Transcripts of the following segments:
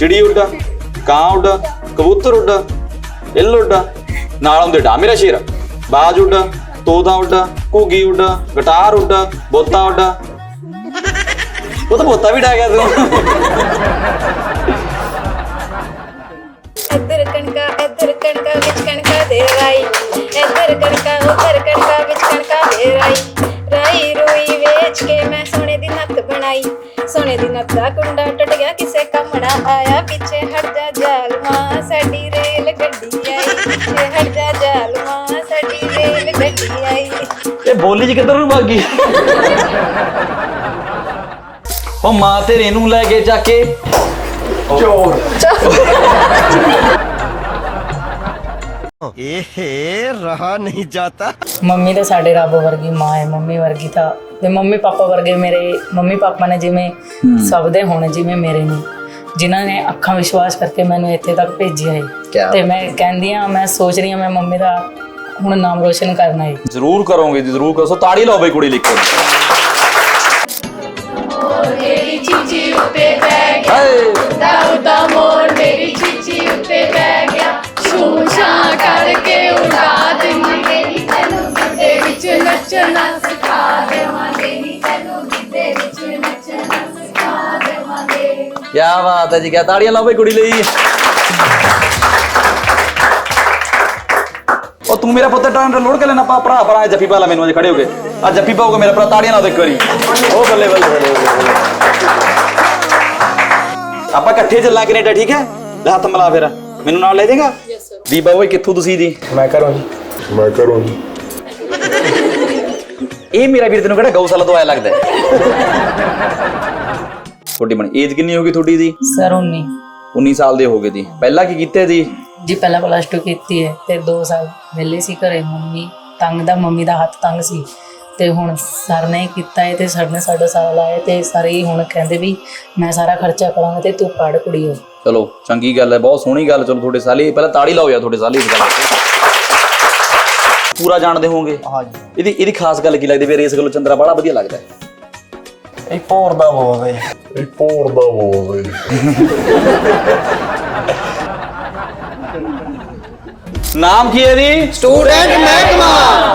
ਚਿੜੀ ਉੱਡ, ਕਾਂ ਉੱਡ, ਕਬੂਤਰ ਉੱਡ, ਇੱਲ ਉੱਡ, ਨਾਲ ਹੁੰਦੇ ਡਾ, ਮੇਰਾ ਸ਼ੇਰ। ਬਾਜ ਉੱਡ, ਤੋਤਾ ਉੱਡ, ਘੁੱਗੀ ਉੱਡ, ਗਟਾਰ ਉੱਡ, ਬੋਤਾ ਉੱਡ। ਉਹ ਤਾਂ ਬੋਤਾ ਵੀ ਡਾ ਗਿਆ ਤੂੰ। ਇੱਧਰ ਕਣਕਾ ਇੱਧਰ ਕਣਕਾ ਵਿੱਚ ਕਣਕਾ ਦੇ ਰਾਈ। ਇੱਧਰ ਕਣਕਾ, ਉੱਧਰ ਕਣਕਾ ਵਿੱਚ ਕਣਕਾ ਦੇ ਰਾਈ। ਰਾਈ ਰੂਈ ਵੇਚ ਕੇ ਮੈਂ ਸੋਨੇ ਦੀ ਨੱਥ ਬਣਾਈ। ਸੋਨੇ ਦੀ ਦਾ ਕੁੰਡਾ ਟੁੱਟ ਗਿਆ ਕਿਸੇ ਕੰਮਣਾ ਆਇਆ। ਪਿੱਛੇ ਹਟ ਜਾ ਜਾਲਮਾ ਸਾਡੀ ਰੇਲ ਗੱਡੀ ਆਈ। ਪਿੱਛੇ ਹਟ ਜਾ ਜਾਲਮਾ ਸਾਡੀ ਰੇਲ ਗੱਡੀ ਆਈ। ਇਹ ਬੋਲੀ ਚ ਕਿੱਧਰ ਨੂੰ ਭੱਗ ਗਈ? ਉਹ ਮਾਂ ਤੇਰੇ ਨੂੰ ਲੈ ਕੇ ਜਾ ਕੇ। ਇਹ ਰਹਾ ਨਹੀਂ ਜਾਤਾ। ਮੰਮੀ ਤਾਂ ਸਾਡੇ ਰੱਬ ਵਰਗੀ ਮਾਂ ਹੈ ਮੰਮੀ ਵਰਗੀ ਤਾਂ ਤੇ ਮੰਮੀ ਪਾਪਾ ਵਰਗੇ ਮੇਰੇ ਮੰਮੀ ਪਾਪਾ ਨੇ ਜਿਵੇਂ ਸਭ ਦੇ ਹੋਣੇ ਜਿਵੇਂ ਮੇਰੇ ਨੇ ਜਿਨ੍ਹਾਂ ਨੇ ਅੱਖਾਂ ਵਿਸ਼ਵਾਸ ਕਰਕੇ ਮੈਨੂੰ ਇੱਥੇ ਤੱਕ ਭੇਜਿਆ ਹੈ। ਤੇ ਮੈਂ ਕਹਿੰਦੀ ਆ ਮੈਂ ਸੋਚ ਰਹੀ ਆ ਮੈਂ ਮੰਮੀ ਦਾ ਹੁਣ ਨਾਮ ਰੋਸ਼ਨ ਕਰਨਾ ਹੈ। ਜ਼ਰੂਰ ਕਰੋਗੇ ਜੀ ਜ਼ਰੂਰ ਕਰੋ। ਤਾੜੀ ਲਾਓ ਬਈ ਕੁੜੀ ਲਿਖ ਕੇ ਦਾਉ ਦਾ ਮੋਰ ਮੇਰੀ ਚੀਚੀ ਉੱਤੇ ਬੈ ਗਿਆ ਕਰਕੇ ਉਡਾ ਦੇਵਾਂਗੇ। ਨੀ ਤੈਨੂੰ ਗਿੱਧੇ ਵਿੱਚ ਨੱਚਣਾ ਸਿਖਾ ਦੇਵਾਂਗੇ ਨੀ ਤੈਨੂੰ ਗਿੱਧੇ ਵਿੱਚ ਨੱਚਣਾ ਸਿਖਾ ਦੇਵਾਂਗੇ ਕੀ ਬਾਤ ਹੈ ਜੀ ਕਿਆ ਤਾੜੀਆਂ ਲਾਓ ਬਈ ਕੁੜੀ ਲਈ। ਉਹ ਤੂੰ ਮੇਰਾ ਪੁੱਤ ਟਾਈਮ ਲੋੜ ਕੇ ਲੈਣਾ ਪਾ ਭਰਾ ਭਰਾ ਜੱਫੀ ਪਾ ਲੈ ਮੈਨੂੰ ਅੱਜ ਖੜੇ ਹੋ ਕੇ। ਆ ਜੱਫੀ ਪਾਓਗੇ ਮੇਰਾ ਭਰਾ ਤਾੜੀਆਂ ਲਾਓ ਇੱਕ ਵਾਰੀ। ਉਹ ਬੱਲੇ ਬੱਲੇ। ਬੱਲੇ, ਬੱਲੇ ਆਪਾਂ ਇਕੱਠੇ ਚੱਲਾਂ ਕੈਨੇਡਾ ਠੀਕ ਹੈ? ਲੈ ਹੱਥ ਮਿਲਾ ਫਿਰ। ਮੈਨੂੰ ਨਾਲ ਲੈ ਜਾਏਗਾ? ਦੀਪਾ ਓਏ ਕਿੱਥੋਂ ਤੁਸੀਂ ਜੀ? ਮੈਂ ਘਰੋਂ ਜੀ। ਮੈਂ ਘਰੋਂ ਜੀ। ਇਹ ਮੇਰਾ ਵੀਰ ਤੈਨੂੰ ਕਿਹੜਾ ਗਊਸ਼ਾਲਾ ਤੋਂ ਆਇਆ ਲੱਗਦਾ ਤੁਹਾਡੀ ਬਣੀ ਏਜ ਕਿੰਨੀ ਹੋ ਗਈ ਤੁਹਾਡੀ ਦੀ ਸਰ ਉਨੀ। 19 ਸਾਲ ਦੇ ਹੋ ਗਏ ਜੀ। ਪਹਿਲਾਂ ਕੀ ਕੀਤੇ ਜੀ? ਜੀ ਪਹਿਲਾਂ ਪਲੱਸ 2 ਕੀਤੀ ਹੈ ਤੇ 2 ਸਾਲ ਵਿਹਲੇ ਸੀ ਘਰੇ। ਮੰਮੀ ਤੰਗ ਦਾ ਮੰਮੀ ਦਾ ਹੱਥ ਤੰਗ ਸੀ। ਤੇ ਹੁਣ ਸਰ ਨੇ ਕੀਤਾ ਹੈ ਤੇ ਸਰ ਨੇ ਸਾਡਾ ਸਾਰਾ ਲਾਇਆ ਤੇ ਸਾਰੇ ਹੀ ਹੁਣ ਕਹਿੰਦੇ ਵੀ ਮੈਂ ਸਾਰਾ ਖਰਚਾ ਕਰਾਂਗਾ ਤੇ ਤੂੰ ਪੜ ਕੁੜੀਓ। ਚਲੋ ਚੰਗੀ ਗੱਲ ਹੈ ਬਹੁਤ ਸੋਹਣੀ ਗੱਲ ਚਲੋ ਤੁਹਾਡੇ ਸਾਲੇ ਪਹਿਲਾਂ ਤਾੜੀ ਲਾਓ ਯਾਰ ਤੁਹਾਡੇ ਸਾਲੇ ਇਸ ਗੱਲ ਤੇ। ਪੂਰਾ ਜਾਣਦੇ ਹੋਵੋਗੇ? ਹਾਂਜੀ। ਇਹਦੀ ਇਹਦੀ ਖਾਸ ਗੱਲ ਕੀ ਲੱਗਦੀ ਵੀ ਰੇਸ ਗੱਲੋਂ ਚੰਦਰਾ ਬੜਾ ਵਧੀਆ ਲੱਗਦਾ ਹੈ। ਇਹ ਦਾ ਬੋਲ ਹੈ। ਇਹ ਦਾ ਬੋਲ ਨਾਮ ਕੀ ਹੈ ਜੀ ਸਟੂਡੈਂਟ ਮਹਿਕਮਾ।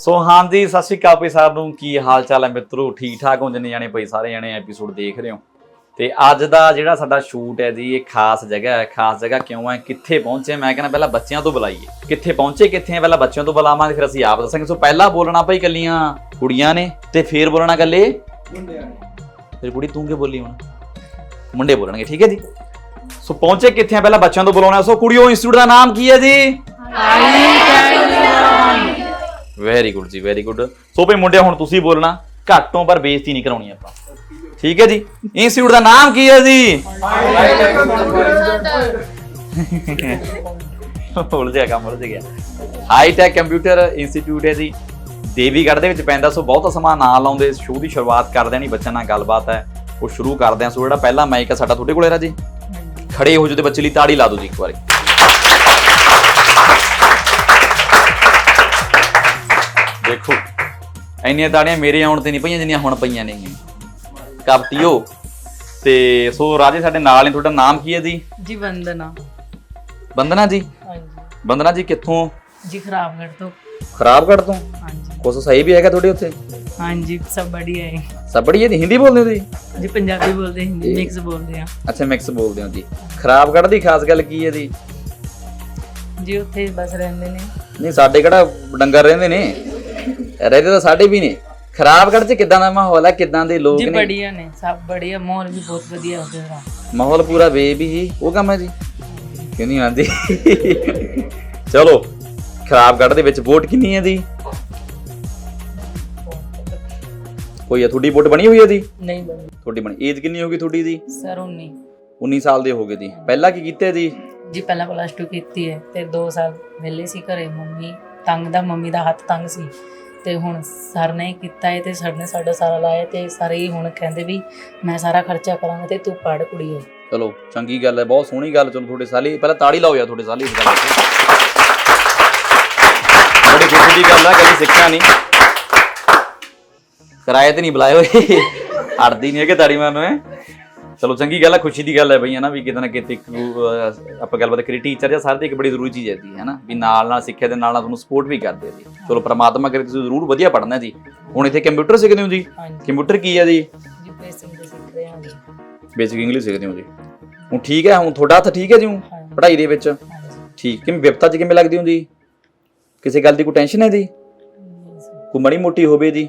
ਸੋ ਹਾਂਜੀ ਸਤਿ ਸ਼੍ਰੀ ਅਕਾਲ ਭਾਈ ਸਾਹਿਬ ਨੂੰ। ਕੀ ਹਾਲ ਚਾਲ ਹੈ ਮਿੱਤਰੋ? ਠੀਕ ਠਾਕ ਹੋ ਜਨੇ ਜਾਣੇ ਭਾਈ ਸਾਰੇ ਜਾਣੇ? ਐਪੀਸੋਡ ਦੇਖ ਰਹੇ ਹੋ। ਤੇ ਅੱਜ ਦਾ ਜਿਹੜਾ ਸਾਡਾ ਸ਼ੂਟ ਹੈ ਜੀ ਇਹ ਖਾਸ ਜਗ੍ਹਾ ਹੈ। ਖਾਸ ਜਗ੍ਹਾ ਕਿਉਂ ਹੈ? ਕਿੱਥੇ ਪਹੁੰਚੇ? ਮੈਂ ਕਹਿੰਦਾ ਪਹਿਲਾਂ ਬੱਚਿਆਂ ਤੋਂ ਬੁਲਾਈਏ। ਕਿੱਥੇ ਪਹੁੰਚੇ ਕਿੱਥੇ ਹੈ? ਪਹਿਲਾਂ ਬੱਚਿਆਂ ਤੋਂ ਬੁਲਾਵਾਂਗੇ ਫਿਰ ਅਸੀਂ ਆਪ ਦੱਸਾਂਗੇ। ਸੋ ਪਹਿਲਾਂ ਬੋਲਣਾ ਭਾਈ ਕੱਲੀਆਂ ਕੁੜੀਆਂ ਨੇ ਤੇ ਫਿਰ ਬੋਲਣਾ ਕੱਲੇ ਮੁੰਡਿਆਂ ਨੇ। ਫਿਰ ਕੁੜੀ ਤੂੰ ਕੀ ਬੋਲੀ ਹੁਣ? ਮੁੰਡੇ ਬੋਲਣਗੇ ਠੀਕ ਹੈ ਜੀ? ਸੋ ਪਹੁੰਚੇ ਕਿੱਥੇ ਆ ਪਹਿਲਾਂ ਬੱਚਿਆਂ ਤੋਂ ਬੁਲਾਉਣਾ। ਸੋ ਕੁੜੀਓ ਇੰਸਟੀਚਿਊਟ ਦਾ ਨਾਮ ਕੀ ਹੈ ਜੀ? ਵੈਰੀ ਗੁੱਡ ਜੀ ਵੈਰੀ ਗੁੱਡ ਸੋ ਭਈ ਮੁੰਡਿਆ ਹੁਣ ਤੁਸੀਂ ਬੋਲਣਾ, ਘੱਟੋਂ ਪਰ ਬੇਇੱਜ਼ਤੀ ਨਹੀਂ ਕਰਾਉਣੀ ਆਪਾਂ। ਠੀਕ ਹੈ ਜੀ? ਇੰਸਟੀਚਿਊਟ ਦਾ ਨਾਮ ਕੀ ਹੈ ਜੀ? ਉਲਝ ਗਿਆ ਕੰਮ ਉਲਝ ਗਿਆ ਹਾਈ ਟੈਕ ਕੰਪਿਊਟਰ ਇੰਸਟੀਚਿਊਟ ਹੈ ਜੀ। ਦੇਵੀਗੜ੍ਹ ਦੇ ਵਿੱਚ ਪੈਂਦਾ, ਸੋ ਬਹੁਤ ਸਮਾਂ ਨਾਂ ਲਾਉਂਦੇ ਸ਼ੋਅ ਦੀ ਸ਼ੁਰੂਆਤ ਕਰਦੇ ਨਹੀਂ ਬੱਚਿਆਂ ਨਾਲ ਗੱਲਬਾਤ ਹੈ, ਉਹ ਸ਼ੁਰੂ ਕਰਦੇ ਆ ਸੋ ਜਿਹੜਾ ਪਹਿਲਾ ਮਾਈਕ ਹੈ, ਸਾਡਾ ਤੁਹਾਡੇ ਕੋਲੇ ਰਾਜੀ। ਖੜੇ ਹੋ ਜੋ ਤੇ ਬੱਚੇ ਲਈ ਤਾੜੀ ਲਾ ਦਿਓ ਜੀ ਇੱਕ ਵਾਰੀ। ਦੇਖੋ ਇੰਨੀਆਂ ਤਾੜੀਆਂ ਮੇਰੇ ਆਉਣ ਤੇ ਨਹੀਂ ਪਈਆਂ ਜਿੰਨੀਆਂ ਹੁਣ ਪਈਆਂ ਨੇ ਕਪਟੀਓ ਤੇ ਸੋ ਰਾਜੇ ਸਾਡੇ ਨਾਲ ਨੇ ਤੁਹਾਡਾ ਨਾਮ ਕੀ ਹੈ ਜੀ? ਜੀ ਵੰਦਨਾ। ਬੰਦਨਾ ਜੀ? ਹਾਂਜੀ। ਬੰਦਨਾ ਜੀ ਕਿੱਥੋਂ? ਜੀ ਖਰਾਬਗੜ ਤੋਂ। ਖਰਾਬਗੜ ਤੋਂ? ਹਾਂਜੀ। ਕੁਛ ਸਹੀ ਵੀ ਹੈਗਾ ਤੁਹਾਡੇ ਉੱਥੇ? ਹਾਂਜੀ ਸਭ ਬੜੀਆ ਹੈ। ਸਭ ਬੜੀ ਹੈ ਹਿੰਦੀ ਬੋਲਦੇ ਹੋ ਤੁਸੀਂ? ਜੀ ਪੰਜਾਬੀ ਬੋਲਦੇ ਹਿੰਦੀ ਮਿਕਸ ਬੋਲਦੇ ਆ ਅੱਛਾ ਮਿਕਸ ਬੋਲਦੇ ਹੋ ਜੀ। ਖਰਾਬਗੜ ਦੀ ਖਾਸ ਗੱਲ ਕੀ ਹੈ ਜੀ? ਜੀ ਉੱਥੇ ਬਸ ਰਹਿੰਦੇ ਨੇ। ਨਹੀਂ ਸਾਡੇ ਕਿਹੜਾ ਡੰਗਰ ਰਹਿੰਦੇ ਨੇ? ਰਹਿੰਦੇ ਤਾਂ ਸਾਡੇ ਵੀ ਨੇ। ਖਰਾਬਗੜ 'ਚ ਕਿਦਾਂ ਦਾ ਮਾਹੌਲ ਹੈ ਕਿਦਾਂ ਦੇ ਲੋਕ ਜੀ ਨੇ? ਬੜੀਆ ਨੇ ਸਭ ਬੜੀਆ ਮਾਹੌਲ ਵੀ ਬਹੁਤ ਵਧੀਆ ਉੱਥੇ ਦਾ ਮਾਹੌਲ ਪੂਰਾ ਬੇਬੀ ਹੀ ਉਹ ਕੰਮ ਹੈ ਜੀ। ਕਿਉਂ ਨਹੀਂ ਆਂਦੀ ਚਲੋ ਖਰਾਬਗੜ ਦੇ ਵਿੱਚ ਵੋਟ ਕਿੰਨੀ ਹੈ ਜੀ ਕੋਈ ਆ ਤੁਹਾਡੀ ਵੋਟ ਬਣੀ ਹੋਈ ਹੈ ਜੀ ਨਹੀਂ ਬਣੀ। ਤੁਹਾਡੀ ਬਣੀ ਏਜ ਕਿੰਨੀ ਹੋ ਗਈ ਤੁਹਾਡੀ ਜੀ ਸਰ ਉਨੀ। 19 ਸਾਲ ਦੇ ਹੋ ਗਏ ਜੀ। ਪਹਿਲਾਂ ਕੀ ਕੀਤੇ ਜੀ? ਜੀ ਪਹਿਲਾਂ ਪਲੱਸ 2 ਕੀਤੀ ਹੈ ਤੇ 2 ਸਾਲ ਵਿਹਲੇ ਸੀ ਘਰੇ ਮੰਮੀ ਤੰਗ ਦਾ, ਮੰਮੀ ਦਾ ਹੱਥ ਤੰਗ ਸੀ। ਤੇ ਹੁਣ ਸਰ ਨੇ ਕੀਤਾ ਹੈ ਤੇ ਸਰ ਨੇ ਸਾਡਾ ਸਾਰਾ ਲਾਇਆ ਤੇ ਸਾਰੇ ਹੀ ਹੁਣ ਕਹਿੰਦੇ ਵੀ ਮੈਂ ਸਾਰਾ ਖਰਚਾ ਕਰਾਂਗਾ ਤੇ ਤੂੰ ਪੜ ਕੁੜੀਓ ਚਲੋ, ਚੰਗੀ ਗੱਲ ਹੈ ਬਹੁਤ ਸੋਹਣੀ ਗੱਲ ਚਲੋ ਤੁਹਾਡੇ ਸਾਲੀ। ਪਹਿਲਾਂ ਤਾੜੀ ਲਾਓ ਯਾਰ ਤੁਹਾਡੇ ਸਾਲੀ ਇਸ ਗੱਲ। ਤੇ ਬੜੀ ਖੁਸ਼ੀ ਦੀ ਗੱਲ ਹੈ ਕਦੀ ਸਿੱਖਿਆ ਨਹੀਂ। ਕਿਰਾਏ ਤੇ ਨਹੀਂ ਬੁਲਾਏ ਹੋਏ। ਅੜਦੀ ਨਹੀਂ ਹੈ ਕਿ ਤਾੜੀ ਮਾਰਨੋਂ ਹੈ। ਚਲੋ ਚੰਗੀ ਗੱਲ ਹੈ ਖੁਸ਼ੀ ਦੀ ਗੱਲ ਹੈ ਬਈ ਹੈ ਨਾ ਵੀ ਕਿਤੇ ਨਾ ਕਿਤੇ ਇੱਕ, ਅਹ, ਆਪਾਂ ਗੱਲਬਾਤ ਕਰੀ ਟੀਚਰ ਜਾਂ ਸਾਰੇ ਦੀ ਇੱਕ ਬੜੀ ਜ਼ਰੂਰੀ ਚੀਜ਼ ਹੈ ਜੀ ਹੈ ਨਾ ਵੀ ਨਾਲ ਨਾਲ ਸਿੱਖਿਆ ਦੇ ਨਾਲ ਨਾਲ ਤੁਹਾਨੂੰ ਸਪੋਰਟ ਵੀ ਕਰਦੇ ਆ ਜੀ। ਚਲੋ ਪ੍ਰਮਾਤਮਾ ਕਰੇ ਤੁਸੀਂ ਜ਼ਰੂਰ ਵਧੀਆ ਪੜ੍ਹਨਾ ਜੀ। ਹੁਣ ਇੱਥੇ ਕੰਪਿਊਟਰ ਸਿੱਖਦੇ ਹੋ ਜੀ? ਹਾਂਜੀ। ਕੰਪਿਊਟਰ ਕੀ ਹੈ ਜੀ? ਜੀ ਬੇਸਿਕ ਦੇ ਸਿੱਖ ਰਹੇ ਹਾਂ ਜੀ। ਬੇਸਿਕ ਇੰਗਲਿਸ਼ ਸਿੱਖਦੇ ਹੋ ਜੀ। ਹੁਣ ਠੀਕ ਹੈ ਹੁਣ ਤੁਹਾਡਾ ਹੱਥ ਠੀਕ ਹੈ ਜੀ ਹੁਣ ਹਾਂਜੀ। ਪੜ੍ਹਾਈ ਦੇ ਵਿੱਚ? ਹਾਂਜੀ। ਠੀਕ ਕਿਵੇਂ ਵਿਪਤਾ ਚ ਕਿਵੇਂ ਲੱਗਦੀ ਹੋ ਜੀ? ਕਿਸੇ ਗੱਲ ਦੀ ਕੋਈ ਟੈਨਸ਼ਨ ਹੈ ਜੀ? ਕੋਈ ਮੜੀ ਮੋਟੀ ਹੋਵੇ ਜੀ।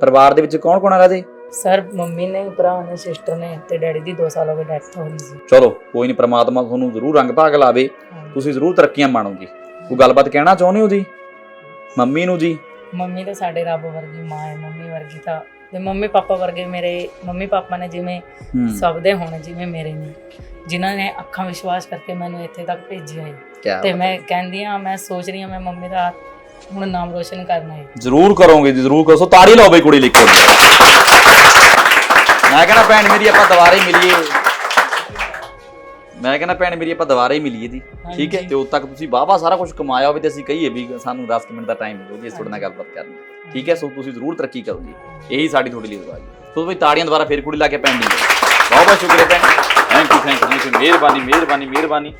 ਪਰਿਵਾਰ ਦੇ ਵਿੱਚ ਕੌਣ ਕੌਣ ਹੈਗਾ ਜੀ ਸਰ ਮੰਮੀ ਨੇ ਭਰਾ ਨੇ ਸਿਸਟਰ ਨੇ ਤੇ ਡੈਡੀ ਦੀ 2 ਸਾਲ ਹੋ ਗਏ ਡੈਥ ਹੋ ਗਈ ਸੀ। ਚਲੋ ਕੋਈ ਨਹੀਂ ਪ੍ਰਮਾਤਮਾ ਤੁਹਾਨੂੰ ਜ਼ਰੂਰ ਰੰਗ ਭਾਗ ਲਾਵੇ। ਤੁਸੀਂ ਜ਼ਰੂਰ ਤਰੱਕੀਆਂ ਮਾਣੋ ਜੀ ਕੋਈ ਗੱਲਬਾਤ ਕਹਿਣਾ ਚਾਹੁੰਦੇ ਹੋ ਜੀ? ਮੰਮੀ ਨੂੰ ਜੀ? ਮੰਮੀ ਤਾਂ ਸਾਡੇ ਰੱਬ ਵਰਗੀ ਮਾਂ ਹੈ ਮੰਮੀ ਵਰਗੀ ਤਾਂ ਤੇ ਮੰਮੀ ਪਾਪਾ ਵਰਗੇ ਮੇਰੇ ਮੰਮੀ ਪਾਪਾ ਨੇ ਜਿਵੇਂ ਸਭ ਦੇ ਹੋਣ ਜਿਵੇਂ ਮੇਰੇ ਨੇ। ਜਿਨ੍ਹਾਂ ਨੇ ਅੱਖਾਂ ਵਿਸ਼ਵਾਸ ਕਰਕੇ ਮੈਨੂੰ ਇੱਥੇ ਤੱਕ ਭੇਜਿਆ ਹੈ ਤੇ ਮੈਂ ਕਹਿੰਦੀ ਆ ਮੈਂ ਸੋਚ ਰਹੀ ਹਾਂ ਮੈਂ ਮੰਮੀ ਦਾ ਹੁਣ ਨਾਮ ਰੋਸ਼ਨ ਕਰਨਾ ਹੈ। ਜ਼ਰੂਰ ਕਰੋਗੇ ਜੀ ਜ਼ਰੂਰ ਕਰੋ। ਸੋ ਤਾੜੀ ਲਾਓ ਬਈ ਕੁੜੀ ਲਿਖ ਕੇ ਮੈਂ ਕਹਿੰਦਾ ਭੈਣ ਮੇਰੀ ਆਪਾਂ ਦੁਬਾਰੇ ਮਿਲੀਏ। ਮੈਂ ਕਹਿੰਦਾ ਭੈਣ ਮੇਰੀ ਆਪਾਂ ਦੁਬਾਰੇ ਹੀ ਮਿਲੀਏ ਜੀ। ਠੀਕ ਹੈ। ਤੇ ਉਦੋਂ ਤੱਕ ਤੁਸੀਂ ਵਾਹਵਾ ਸਾਰਾ ਕੁਝ ਕਮਾਇਆ ਹੋਵੇ ਤੇ ਅਸੀਂ ਕਹੀਏ ਵੀ ਸਾਨੂੰ 10 ਕੁ ਮਿੰਟ ਦਾ ਟਾਈਮ ਦਿਓ ਜੀ ਇਸ ਤੁਹਾਡੇ ਨਾਲ ਗੱਲਬਾਤ ਕਰਨ ਦੀ। ਠੀਕ ਹੈ? ਸੋ ਤੁਸੀਂ ਜ਼ਰੂਰ ਤਰੱਕੀ ਕਰੋ ਜੀ। ਇਹੀ ਸਾਡੀ ਤੁਹਾਡੇ ਲਈ ਦੁਆ ਜੀ। ਸੋ ਬਈ ਤਾੜੀਆਂ ਦੁਬਾਰਾ ਫੇਰ ਕੁੜੀ ਲਾ ਕੇ ਪੈਣ ਦੀ ਬਹੁਤ ਬਹੁਤ ਸ਼ੁਕਰੀਆ ਭੈਣ ਥੈਂਕ ਯੂ ਥੈਂਕ ਯੂ ਮਿਹਰਬਾਨੀ ਮਿਹਰਬਾਨੀ ਮਿਹਰਬਾਨੀ।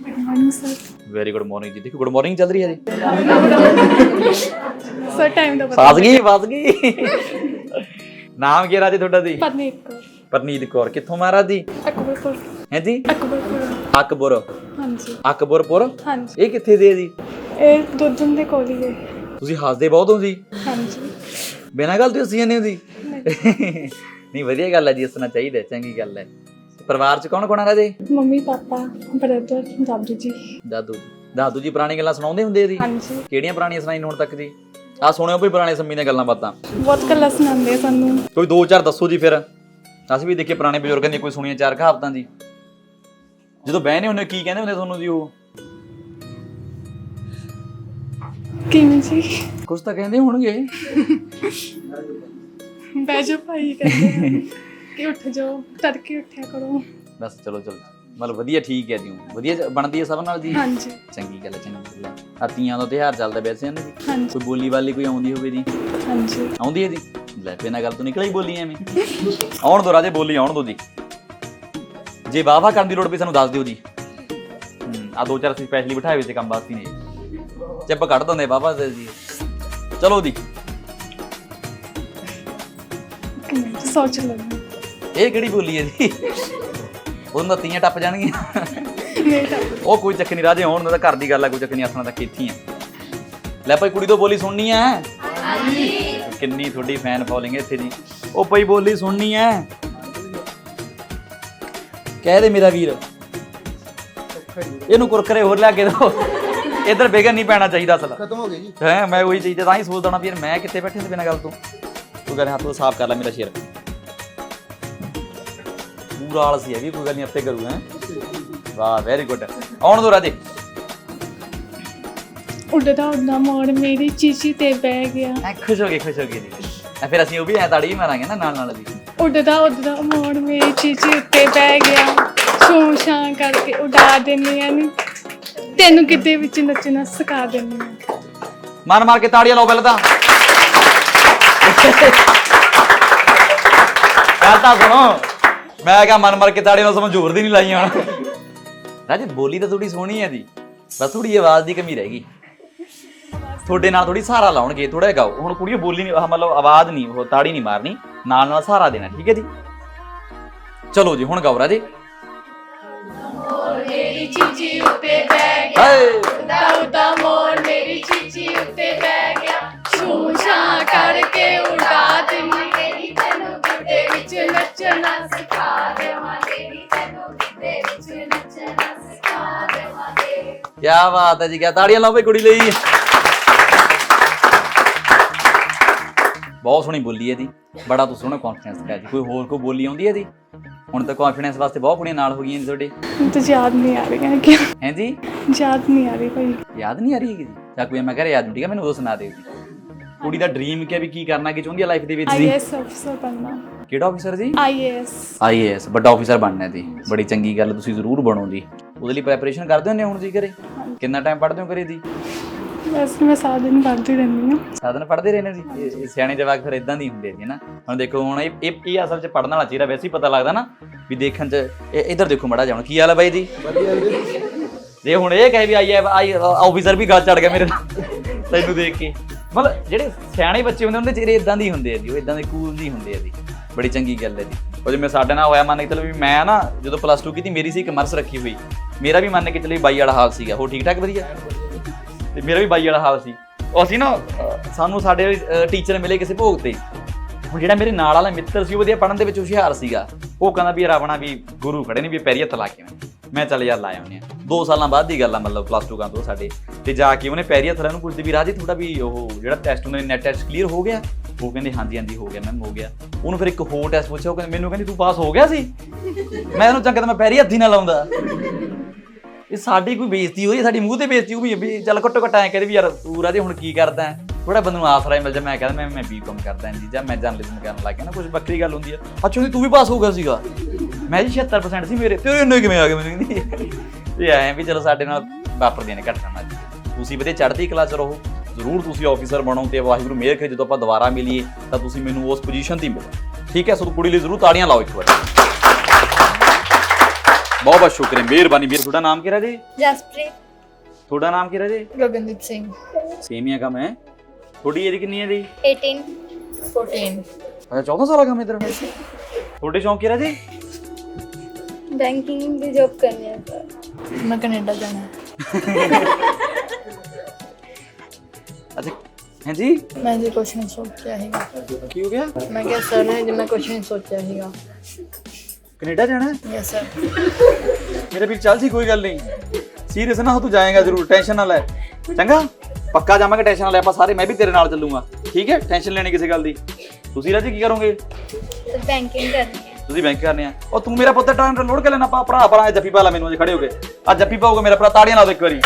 Good morning sir very good morning ਜੀ। ਦੇਖੋ ਗੁੱਡ ਮਾਰਨਿੰਗ ਚੱਲ ਰਹੀ ਹੈ ਜੀ। ਸਰ ਟਾਈਮ ਦਾ ਪਤਾ ਫਸ ਗਈ ਫਸ ਗਈ। ਨਾਮ ਕੀ ਰਾਜੇ ਤੁਹਾਡਾ ਜੀ? ਪਤਨੀ ਇੱਕ ਪਰਨੀਤ ਕੌਰ। ਕਿੱਥੋਂ ਮਹਾਰਾਜ ਜੀ? ਅਕਬਰਪੁਰ। ਹੈ ਜੀ? ਅਕਬਰਪੁਰ। ਅਕਬਰ। ਹਾਂਜੀ। ਅਕਬਰਪੁਰ? ਹਾਂਜੀ। ਇਹ ਕਿੱਥੇ ਦੇ ਜੀ? ਇਹ ਦੁੱਧਨ ਦੇ ਕੋਲ ਹੀ ਹੈ। ਤੁਸੀਂ ਹੱਸਦੇ ਬਹੁਤ ਹੋ ਜੀ। ਹਾਂਜੀ। ਬਿਨਾਂ ਗੱਲ ਤੋਂ ਹੱਸੀ ਜਾਂਦੇ ਹੋ ਜੀ। ਨਹੀਂ। ਵਧੀਆ ਗੱਲ ਹੈ ਜੀ ਹੱਸਣਾ ਚਾਹੀਦਾ ਚੰਗੀ ਗੱਲ ਹੈ। ਪਰਿਵਾਰ ਚ ਕੌਣ ਕੌਣ ਹੈਗਾ ਜੀ? ਮੰਮੀ ਪਾਪਾ ਬ੍ਰਦਰ ਦਾਦੂ ਜੀ। ਦਾਦੂ। ਦਾਦੂ ਜੀ ਪੁਰਾਣੀ ਗੱਲਾਂ ਸੁਣਾਉਂਦੇ ਹੁੰਦੇ ਆ ਜੀ? ਹਾਂਜੀ। ਕਿਹੜੀਆਂ ਪੁਰਾਣੀਆਂ ਸੁਣਾਈ ਹੁਣ ਤੱਕ ਜੀ? ਆ ਸੁਣਿਓ ਵੀ ਪੁਰਾਣੇ ਸਮੇਂ ਦੀਆਂ ਗੱਲਾਂ ਬਾਤਾਂ। ਬਹੁਤ ਗੱਲਾਂ ਸੁਣਾਉਂਦੇ ਆ ਸਾਨੂੰ। ਕੋਈ ਦੋ ਚਾਰ ਦੱਸੋ ਜੀ ਫਿਰ। ਅਸੀਂ ਵੀ ਦੇਖੇ ਪੁਰਾਣੇ ਬਜ਼ੁਰਗਾਂ ਦੀਆਂ ਕੋਈ ਸੁਣੀਆਂ ਚਾਰ ਕਹਾਵਤਾਂ ਜੀ। ਜਦੋਂ ਬਹਿਨੇ ਹੁੰਦੇ ਕੀ ਕਹਿੰਦੇ ਹੁੰਦੇ ਤੁਹਾਨੂੰ ਜੀ ਉਹ? ਕਿਵੇਂ ਜੀ? ਕੁਝ ਤਾਂ ਕਹਿੰਦੇ ਹੋਣਗੇ। ਬਹਿ ਜਾਓ ਭਾਈ ਕਹਿੰਦੇ ਆ। ਕਿ ਉੱਠ ਜਾਓ ਤੜਕੇ ਉੱਠਿਆ ਕਰੋ। ਬਸ ਚਲੋ ਚਲੋ। ਮਤਲਬ ਵਧੀਆ ਠੀਕ ਹੈ ਜੀ। ਵਧੀਆ ਬਣਦੀ ਹੈ ਸਭ ਨਾਲ ਜੀ? ਹਾਂਜੀ। ਚੰਗੀ ਗੱਲ ਹੈ ਚੰਗੀ ਗੱਲ ਹੈ। ਤੀਆਂ ਦਾ ਤਿਉਹਾਰ ਚੱਲਦਾ ਵੈਸੇ ਹਨ ਜੀ। ਹਾਂਜੀ। ਕੋਈ ਬੋਲੀ ਵਾਲੀ ਕੋਈ ਆਉਂਦੀ ਹੋਵੇ ਜੀ? ਹਾਂਜੀ। ਆਉਂਦੀ ਹੈ ਜੀ? ਲੈ ਬਿਨਾਂ ਗੱਲ ਤੋਂ ਨਿਕਲ ਹੀ ਬੋਲੀ ਐਵੇਂ। ਆਉਣ ਦੋ ਰਾਜੇ ਬੋਲੀ ਆਉਣ ਦੋ ਜੀ। ਜੇ ਵਾਵਾ ਕਰਨ ਦੀ ਲੋੜ ਪਈ ਸਾਨੂੰ ਦੱਸ ਦਿਓ ਜੀ। ਆ ਦੋ ਚਾਰ ਅਸੀਂ ਸਪੈਸ਼ਲੀ ਬਿਠਾਏ ਹੋਏ ਸੀ ਕੰਮ ਵਾਸਤੇ ਨੇ। ਚੱਪ ਕੱਢ ਦਿੰਦੇ ਵਾਵਾ ਦੇ ਜੀ। ਚਲੋ ਜੀ। ਜੀ, ਸੋਚ ਲਓ ਇਹ ਕਿਹੜੀ ਬੋਲੀ ਹੈ ਜੀ? ਉਹਨਾਂ ਤੀਆਂ ਟੱਪ ਜਾਣਗੀਆਂ। ਉਹ ਕੋਈ ਚੱਕ ਨਹੀਂ ਰਾਜੇ ਹੋਣ ਤਾਂ ਘਰ ਦੀ ਗੱਲ ਆ ਕੋਈ ਚੱਕ ਨਹੀਂ ਆਸਣਾ ਤਾਂ ਕੀਤੀ ਹੈ ਲੈ ਭਾਈ ਕੁੜੀ ਤੋਂ ਬੋਲੀ ਸੁਣਨੀ ਹੈ ਕਿੰਨੀ ਤੁਹਾਡੀ ਫੈਨ ਫੋਲੋਇੰਗ ਐ ਇੱਥੇ ਦੀ। ਉਹ ਭਾਈ ਬੋਲੀ ਸੁਣਨੀ ਹੈ ਕਹਿ ਦੇ ਮੇਰਾ ਵੀਰ। ਇਹਨੂੰ ਕੁਰਕਰੇ ਹੋਰ ਲਿਆ ਕੇ ਦੋ। ਇਧਰ ਬੇਗਨ ਨਹੀਂ ਪੈਣਾ ਚਾਹੀਦਾ ਅਸਲ। ਖਤਮ ਹੋ ਗਈ ਜੀ। ਹੈ ਮੈਂ ਉਹੀ ਚੀਜ਼ ਤਾਂ ਹੀ ਸੋਚਦਾ ਹਾਂ ਵੀ ਯਾਰ ਮੈਂ ਕਿੱਥੇ ਬੈਠੇ ਸੀ ਬਿਨਾਂ ਗੱਲ ਤੋਂ। ਤੂੰ ਕਹਿੰਦਾ ਹੱਥ ਤੋਂ ਸਾਫ਼ ਕਰ ਲੈ ਮੇਰਾ ਸ਼ੇਰ। ਪੂਰਾ ਆਲਸੀ ਹੈ ਵੀ ਕੋਈ ਗੱਲ ਨਹੀਂ ਆਪੇ ਕਰੂ ਹੈ। ਵਾਹ ਵੈਰੀ ਗੁੱਡ ਆਉਣ ਦੋ ਰਾਜੇ। ਉੱਡਦਾ ਉੱਡਦਾ ਮੋੜ ਮੇਰੀ ਚੀਚੀ ਤੇ ਬਹਿ ਗਿਆ। ਐ ਖੁਸ਼ ਹੋ ਗਏ ਖੁਸ਼ ਹੋ ਗਏ ਜੀ। ਐ ਫਿਰ ਅਸੀਂ ਉਹ ਵੀ ਐ ਤਾੜੀ ਵੀ ਮਾਰਾਂਗੇ ਨਾ ਨਾਲ ਨਾਲ ਦੀ। ਉੱਡਦਾ ਉੱਡਦਾ ਮੋੜ ਮੇਰੀ ਚੀਚੀ ਉੱਤੇ ਬਹਿ ਗਿਆ। ਛੂੰ ਛਾਂ ਕਰਕੇ ਉਡਾ ਦਿੰਨੀ ਆ ਨੀ ਤੈਨੂੰ ਕਿਤੇ ਵਿੱਚ ਨੱਚਣਾ ਸਿਖਾ ਦਿੰਨੀ ਆ। ਮਾਰ ਮਾਰ ਕੇ ਤਾੜੀਆਂ ਲਾਓ ਪਹਿਲਾਂ ਤਾਂ। ਗੱਲ ਤਾਂ ਸੁਣੋ। ਮੈਂ ਕਿਹਾ ਮਨ ਮਰ ਕੇ ਤਾੜੀਆਂ ਨਾਲ ਸਮਝ ਜ਼ੋਰ ਦੀ ਨਹੀਂ ਲਾਈ ਹੁਣ। ਰਾਜੇ, ਬੋਲੀ ਤਾਂ ਥੋੜੀ ਸੋਹਣੀ ਹੈ ਜੀ ਬਸ ਥੋੜੀ ਆਵਾਜ਼ ਦੀ ਕਮੀ ਰਹਿ ਗਈ। ਤੁਹਾਡੇ ਨਾਲ ਥੋੜੀ ਸਹਾਰਾ ਲਾਉਣਗੇ ਥੋੜਾ ਗਾਓ ਹੁਣ ਕੁੜੀਓ ਬੋਲੀ ਨਹੀਂ, ਆਹ ਮਤਲਬ ਆਵਾਜ਼ ਨਹੀਂ, ਉਹ ਤਾੜੀ ਨਹੀਂ ਮਾਰਨੀ। ਨਾਲ ਨਾਲ ਸਹਾਰਾ ਦੇਣਾ, ਠੀਕ ਹੈ ਜੀ? ਚਲੋ ਜੀ, ਹੁਣ ਗਾਓ ਰਾਜੇ। ਮੇਰੀ ਚੀਚੀ ਉੱਤੇ ਬਹਿ ਹਾਏ! ਉਡਾ ਮੋੜ ਮੇਰੀ ਚੀਚੀ ਉੱਤੇ ਬਹਿ ਗਿਆ। ਛੂੰ ਕਰਕੇ ਉਡਾ ਨੱਚਣਾ ਸਿਖਾ ਦੇਵਾਂ ਤੇਰੀ ਤੈਨੂੰ ਕਿਤੇ ਵਿੱਚ ਨੱਚਣਾ ਸਿਖਾ ਦੇਵਾਂ ਤੇਰੀ ਕੀ ਬਾਤ ਹੈ ਜੀ ਕਿਆ ਤਾੜੀਆਂ ਲਾਓ ਬਈ ਕੁੜੀ ਲਈ। ਬਹੁਤ ਸੋਹਣੀ ਬੋਲੀ ਹੈ ਜੀ ਬੜਾ ਤੂੰ ਸੋਹਣਾ ਕੌਨਫੀਡੈਂਸ ਹੈ ਜੀ। ਕੋਈ ਹੋਰ ਕੋਈ ਬੋਲੀ ਆਉਂਦੀ ਹੈ ਜੀ ਹੁਣ ਤਾਂ ਕੌਨਫੀਡੈਂਸ ਵਾਸਤੇ ਬਹੁਤ ਕੁੜੀਆਂ ਨਾਲ ਹੋ ਗਈਆਂ ਜੀ ਤੁਹਾਡੇ। ਤਾਂ ਯਾਦ ਨਹੀਂ ਆ ਰਹੀ ਹੈ ਕਿ ਹੈ ਜੀ? ਯਾਦ ਨਹੀਂ ਆ ਰਹੀ ਭਾਈ। ਯਾਦ ਨਹੀਂ ਆ ਰਹੀ ਹੈਗੀ ਜੀ? ਜਾਂ ਕੋਈ ਮੈਂ ਘਰੇ ਯਾਦ ਨਹੀਂ ਠੀਕ ਹੈ ਮੈਨੂੰ ਉਹ ਸੁਣਾ ਦਿਓ ਜੀ। ਕੁੜੀ ਦਾ ਡ੍ਰੀਮ ਕੀ ਹੈ ਵੀ ਕੀ ਕਰਨਾ ਕੀ ਚਾਹੁੰਦੀ ਹੈ ਲਾਈਫ ਦੇ ਵਿੱਚ ਜੀ? ਆਈਐਸ ਅਫਸਰ ਬਣਨਾ ਕਿਹੜਾ ਆਫੀਸਰ ਜੀ? ਆਈਏਐਸ ਆਈਏਐਸ ਵੱਡਾ ਆਫੀਸਰ ਬਣਨਾ ਜੀ ਬੜੀ ਚੰਗੀ ਗੱਲ ਤੁਸੀਂ ਜ਼ਰੂਰ ਬਣੋ ਜੀ। ਉਹਦੇ ਲਈ ਪ੍ਰੈਪਰੇਸ਼ਨ ਕਰਦੇ ਹੁੰਦੇ ਹੁਣ ਜੀ ਘਰੇ? ਕਿੰਨਾ ਟਾਈਮ ਪੜ੍ਹਦੇ ਹੋ ਘਰੇ ਜੀ? ਬਸ ਮੈਂ ਸਾਰਾ ਦਿਨ ਪੜ੍ਹਦੀ ਰਹਿੰਦੀ ਹਾਂ। ਸਾਧਨ ਪੜ੍ਹਦੇ ਰਹੇ ਨੇ ਜੀ? ਇਹ- ਇਹ ਸਿਆਣੇ ਜਵਾਕ ਫਿਰ ਇਦਾਂ ਦੀ ਹੁੰਦੇ ਜੀ ਨਾ। ਹੁਣ ਦੇਖੋ ਹੁਣ ਇਹ ਇਹ ਇਹ ਅਸਲ 'ਚ ਪੜਨ ਵਾਲਾ ਚਿਹਰਾ ਵੈਸੇ ਹੀ ਪਤਾ ਲੱਗਦਾ ਨਾ ਵੀ ਦੇਖਣ 'ਚ ਇਹ ਇੱਧਰ ਦੇਖੋ ਮੜਾ ਜਾਣ ਕੀ ਹਾਲ ਹੈ ਬਾਈ ਜੀ? ਜੇ। ਹੁਣ ਇਹ ਕਹੇ ਵੀ ਆਈ ਹੈ ਆਈ ਆਫੀਸਰ ਵੀ ਗੱਲ ਚੜ ਗਿਆ ਮੇਰੇ ਨਾਲ ਤੈਨੂੰ ਦੇਖ ਕੇ। ਮਤਲਬ ਜਿਹੜੇ ਸਿਆਣੇ ਬੱਚੇ ਹੁੰਦੇ ਉਹਨਾਂ ਦੇ ਚਿਹਰੇ ਇਦਾਂ ਦੇ ਹੀ ਹੁੰਦੇ ਆ ਜੀ ਉਹ ਇਦਾਂ ਦੇ ਕੂਲ ਜੀ ਹੁੰਦੇ ਆ ਜੀ। ਬੜੀ ਚੰਗੀ ਗੱਲ ਹੈ ਜੀ। ਉਹ ਜਿਵੇਂ ਸਾਡੇ ਨਾਲ ਹੋਇਆ ਮੰਨ ਕੇ ਚਲੋ ਵੀ ਮੈਂ ਨਾ ਜਦੋਂ ਪਲੱਸ 2 ਕੀਤੀ ਮੇਰੀ ਸੀ ਕਮਰਸ ਰੱਖੀ ਹੋਈ। ਮੇਰਾ ਵੀ ਮੰਨ ਕੇ ਚਲੇ ਬਾਈ ਵਾਲਾ ਹਾਲ ਸੀਗਾ। ਉਹ ਠੀਕ ਠਾਕ ਵਧੀਆ? ਤੇ ਮੇਰਾ ਵੀ ਬਾਈ ਵਾਲਾ ਹਾਲ ਸੀ। ਉਹ ਅਸੀਂ ਨਾ ਅਹ, ਸਾਨੂੰ ਸਾਡੇ ਟੀਚਰ ਮਿਲੇ ਕਿਸੇ ਭੋਗ ਤੇ। ਹੁਣ ਜਿਹੜਾ ਮੇਰੇ ਨਾਲ ਵਾਲਾ ਮਿੱਤਰ ਸੀ ਉਹ ਵਧੀਆ ਪੜਨ ਦੇ ਵਿੱਚ ਹੁਸ਼ਿਆਰ ਸੀਗਾ। ਉਹ ਕਹਿੰਦਾ ਵੀ ਰਾਵਣਾ ਵੀ ਗੁਰੂ ਖੜੇ ਨੇ ਵੀ ਪੈਰੀ ਹੱਥ ਲਾ ਕੇ ਆਉਣੇ। ਮੈਂ ਚੱਲ ਯਾਰ ਲਾ ਆਉਂਦੇ ਆ ਦੋ ਸਾਲਾਂ ਬਾਅਦ ਦੀ ਗੱਲ ਆ ਮਤਲਬ ਪਲੱਸ 2 ਕਾਂ ਤੋਂ ਸਾਡੇ। ਤੇ ਜਾ ਕੇ ਉਹਨੇ ਪੈਰੀ ਹੱਥ ਲਾ ਨੂੰ ਪੁੱਛਦੇ ਵੀ ਰਾਜੀ ਤੁਹਾਡਾ ਵੀ ਉਹ ਜਿਹੜਾ ਟੈਸਟ ਉਹਨੇ ਨੈਟ ਟੈਸਟ ਕਲੀਅਰ ਹੋ ਗਿਆ? ਉਹ ਕਹਿੰਦੇ, ਹਾਂਜੀ ਹਾਂਜੀ, ਹੋ ਗਿਆ ਮੈਮ ਹੋ ਗਿਆ। ਉਹਨੂੰ ਫਿਰ ਇੱਕ ਹੋਰ ਟੈਸਟ ਪੁੱਛਿਆ, ਉਹ ਕਹਿੰਦੇ, ਮੈਨੂੰ ਕਹਿੰਦੀ, ਤੂੰ ਪਾਸ ਹੋ ਗਿਆ ਸੀ? ਮੈਂ ਉਹਨੂੰ ਚੰਗਾ ਤਾਂ ਮੈਂ ਪੈਰੀ ਹੱਥੀ ਨਾਲ ਲਾਉਂਦਾ ਇਹ ਸਾਡੀ ਕੋਈ ਬੇਇੱਜ਼ਤੀ ਹੋਈ, ਸਾਡੀ ਮੂੰਹ ਤੇ ਬੇਇੱਜ਼ਤੀ ਹੋਈ ਵੀ ਚੱਲ ਘੱਟੋ ਘੱਟ ਐ ਕਹਿੰਦੇ ਵੀ ਯਾਰ, ਤੂੰ ਰਾਜੇ ਹੁਣ ਕੀ ਕਰਦਾ ਹੈ? ਥੋੜਾ ਬੰਦੇ ਨੂੰ ਆਸਰਾ ਮਿਲ ਜਾ ਮੈਂ ਕਹਿੰਦਾ ਮੈਂ ਮੈਂ ਬੀਕਾਮ ਕਰਦਾ ਜੀ ਜਾਂ ਮੈਂ ਜਰਨਲਿਜ਼ਮ ਕਰਨ ਲੱਗ ਗਿਆ ਨਾ ਕੁਝ ਵੱਖਰੀ ਗੱਲ ਹੁੰਦੀ ਆ। ਅੱਛਾ ਤੂੰ ਵੀ ਪਾਸ ਹੋ ਗਿਆ ਸੀਗਾ? ਮੈਂ ਜੀ 76% ਸੀ ਮੇਰੇ ਤੇ ਇੰਨੇ ਕਿਵੇਂ ਆ ਗਏ ਮੈਨੂੰ ਕਹਿੰਦੀ। ਇਹ ਐ ਵੀ ਚਲੋ ਸਾਡੇ ਨਾਲ ਵਾਪਰਦੀਆਂ ਨੇ ਘਟਨਾ ਤੁਸੀਂ ਵਧੀਆ ਚੜ੍ਹਦੀ ਕਲਾ ਚ ਰਹੋ। ਜ਼ਰੂਰ ਤੁਸੀਂ ਆਫੀਸਰ ਬਣੋ ਤੇ ਵਾਹਿਗੁਰੂ ਮਿਹਰ ਕਰੇ ਜਦੋਂ ਆਪਾਂ ਦੁਬਾਰਾ ਮਿਲੀਏ ਤਾਂ ਤੁਸੀਂ ਮੈਨੂੰ ਉਸ ਪੋਜੀਸ਼ਨ ਤੇ ਹੀ ਮਿਲੋ। ਠੀਕ ਹੈ ਸੋ ਕੁੜੀ ਲਈ ਜ਼ਰੂਰ ਤਾੜੀਆਂ ਲਾਓ ਇੱਕ ਵਾਰ। ਬਹੁਤ ਬਹੁਤ ਸ਼ੁਕਰੀਆ ਮਿਹਰਬਾਨੀ ਵੀਰ ਤੁਹਾਡਾ ਨਾਮ ਕੀ ਜੀ? ਜਸਪ੍ਰੀਤ। ਤੁਹਾਡਾ ਨਾਮ ਕੀ ਜੀ? ਗਗਨਦੀਪ ਸਿੰਘ। ਸੇਮੀਆਂ ਕਮ ਹੈ? ਤੁਹਾਡੀ ਏਜ ਕਿੰਨੀ ਹੈ ਜੀ? 18 14 ਅੱਛਾ 14 ਸਾਲ ਦਾ ਕੰਮ ਇਧਰ। ਤੁਹਾਡੇ ਸ਼ੌਂਕ ਕੀ ਜੀ? ਬੈਂਕਿੰਗ ਦੀ ਜੌਬ ਕਰਨੀ ਹੈ। ਸਰ ਮੈਂ ਕੈਨੇਡਾ ਜਾਣਾ ਹੈ ਅੱਛਾ ਹੈ ਜੀ ਮੈਂ ਜੇ ਕੁਛ ਨਹੀਂ ਸੋਚਿਆ ਹੈਗਾ ਕੀ ਹੋ ਗਿਆ ਮੈਂ ਕਿਹਾ ਸਰ ਨੇ ਜੇ ਮੈਂ ਕੁਛ ਨਹੀਂ ਸੋਚਿਆ ਹੈਗਾ ਕੈਨੇਡਾ ਜਾਣਾ ਹੈ? ਯੈਸ ਸਰ ਮੇਰੇ ਵੀਰ ਚੱਲ ਜੀ ਕੋਈ ਗੱਲ ਨਹੀਂ ਸੀਰੀਅਸ ਨਾ ਹੋ ਤੂੰ ਜਾਏਗਾ ਜ਼ਰੂਰ ਟੈਨਸ਼ਨ ਨਾ ਲੈ ਚੰਗਾ ਪੱਕਾ ਜਾਵਾਂਗੇ ਟੈਨਸ਼ਨ ਨਾ ਲੈ ਆਪਾਂ ਸਾਰੇ ਮੈਂ ਵੀ ਤੇਰੇ ਨਾਲ ਚੱਲੂਗਾ ਠੀਕ ਹੈ ਟੈਨਸ਼ਨ ਲੈਣੀ ਕਿਸੇ ਗੱਲ ਦੀ ਤੁਸੀਂ ਰਾਜੀ ਕੀ ਕਰੋਗੇ ਤੇ ਬੈਂਕਿੰਗ ਕਰਨੀ ਹੈ ਤੁਸੀਂ ਬੈਂਕ ਕਰਨੇ ਆ ਉਹ ਤੂੰ ਮੇਰਾ ਪੁੱਤ ਟਾਈਮ ਲੋਡ ਕਰ ਲੈਣਾ ਪਾ ਭਰਾ ਭਰਾ ਜੱਫੀ ਪਾ ਲਾ ਮੈਨੂੰ ਅੱਜ ਖੜੇ ਹੋ ਕੇ ਆ ਜੱਫੀ ਪਾਊਗਾ ਮੇਰਾ ਭਰਾ ਤਾੜੀਆਂ ਲਾ ਦੇ ਇੱਕ ਵਾਰੀ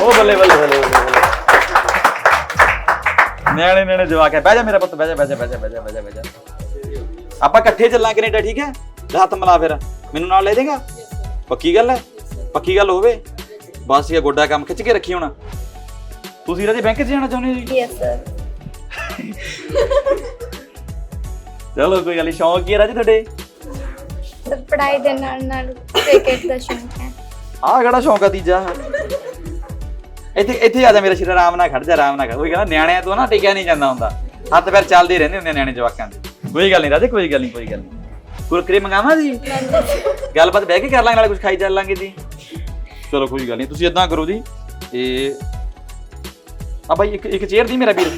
ਉਹ ਬੱਲੇ ਬੱਲੇ ਬੱਲੇ ਬੱਲੇ ਬੱਲੇ। ਨਿਆਣੇ ਨਿਆਣੇ ਜਵਾਕ ਹੈ। ਬਹਿ ਜਾ ਮੇਰਾ ਪੁੱਤ ਬਹਿ ਜਾ ਬਹਿ ਜਾ ਬਹਿ ਜਾ ਬਹਿ ਜਾ ਬਹਿ ਜਾ ਬਹਿ ਜਾ। ਆਪਾਂ ਇਕੱਠੇ ਚੱਲਾਂ ਕੈਨੇਡਾ ਠੀਕ ਹੈ? ਹੱਥ ਮਿਲਾ ਫਿਰ। ਮੈਨੂੰ ਨਾਲ ਲੈ ਦੇਗਾ ਪੱਕੀ ਗੱਲ ਹੈ? ਪੱਕੀ ਗੱਲ ਹੋਵੇ? ਬਸ ਇਹ ਗੋਡਾ ਕੰਮ ਖਿੱਚ ਕੇ ਰੱਖੀ ਹੁਣ। ਤੁਸੀਂ ਰਾਜੇ ਬੈਂਕ 'ਚ ਜਾਣਾ ਚਾਹੁੰਦੇ ਹੋ ਜੀ? ਯੈਸ ਸਰ ਚਲੋ ਕੋਈ ਗੱਲ ਸ਼ੌਂਕ ਕੀ ਹੈ ਰਾਜੇ ਤੁਹਾਡੇ? ਸਰ ਪੜ੍ਹਾਈ ਦੇ ਨਾਲ ਨਾਲ ਕ੍ਰਿਕਟ ਦਾ ਸ਼ੌਂਕ ਹੈ। ਆਹ ਕਿਹੜਾ ਸ਼ੌਂਕ ਆ ਤੀਜਾ? ਇੱਥੇ ਇੱਥੇ ਆ ਜਾ ਮੇਰਾ ਸ਼ਰੀਰ ਆਰਾਮ ਨਾਲ ਖੜ ਜਾ ਆਰਾਮ ਨਾਲ ਖੜ। ਕੋਈ ਕਹਿੰਦਾ ਨਿਆਣਿਆਂ ਤੋਂ ਨਾ ਟਿਕਿਆ ਨਹੀਂ ਜਾਂਦਾ ਹੁੰਦਾ। ਹੱਥ ਪੈਰ ਚੱਲਦੇ ਰਹਿੰਦੇ ਹੁੰਦੇ ਨਿਆਣੇ ਜਵਾਕਾਂ ਦੇ। ਕੋਈ ਗੱਲ ਨਹੀਂ ਰਾਜੇ ਕੋਈ ਗੱਲ ਨਹੀਂ ਕੋਈ ਗੱਲ ਨਹੀਂ ਕੁਰਕਰੇ ਮੰਗਾਵਾਂ ਜੀ? ਗੱਲਬਾਤ ਬਹਿ ਕੇ ਕਰ ਲਾਂਗੇ ਨਾਲੇ ਕੁਝ ਖਾਈ ਚੱਲਾਂਗੇ ਜੀ। ਚਲੋ ਕੋਈ ਗੱਲ ਨਹੀਂ ਤੁਸੀਂ ਇਦਾਂ ਕਰੋ ਜੀ ਇਹ ਆ ਬਾਈ ਇੱਕ ਇੱਕ ਚੇਅਰ ਦੀ ਮੇਰਾ ਵੀਰ।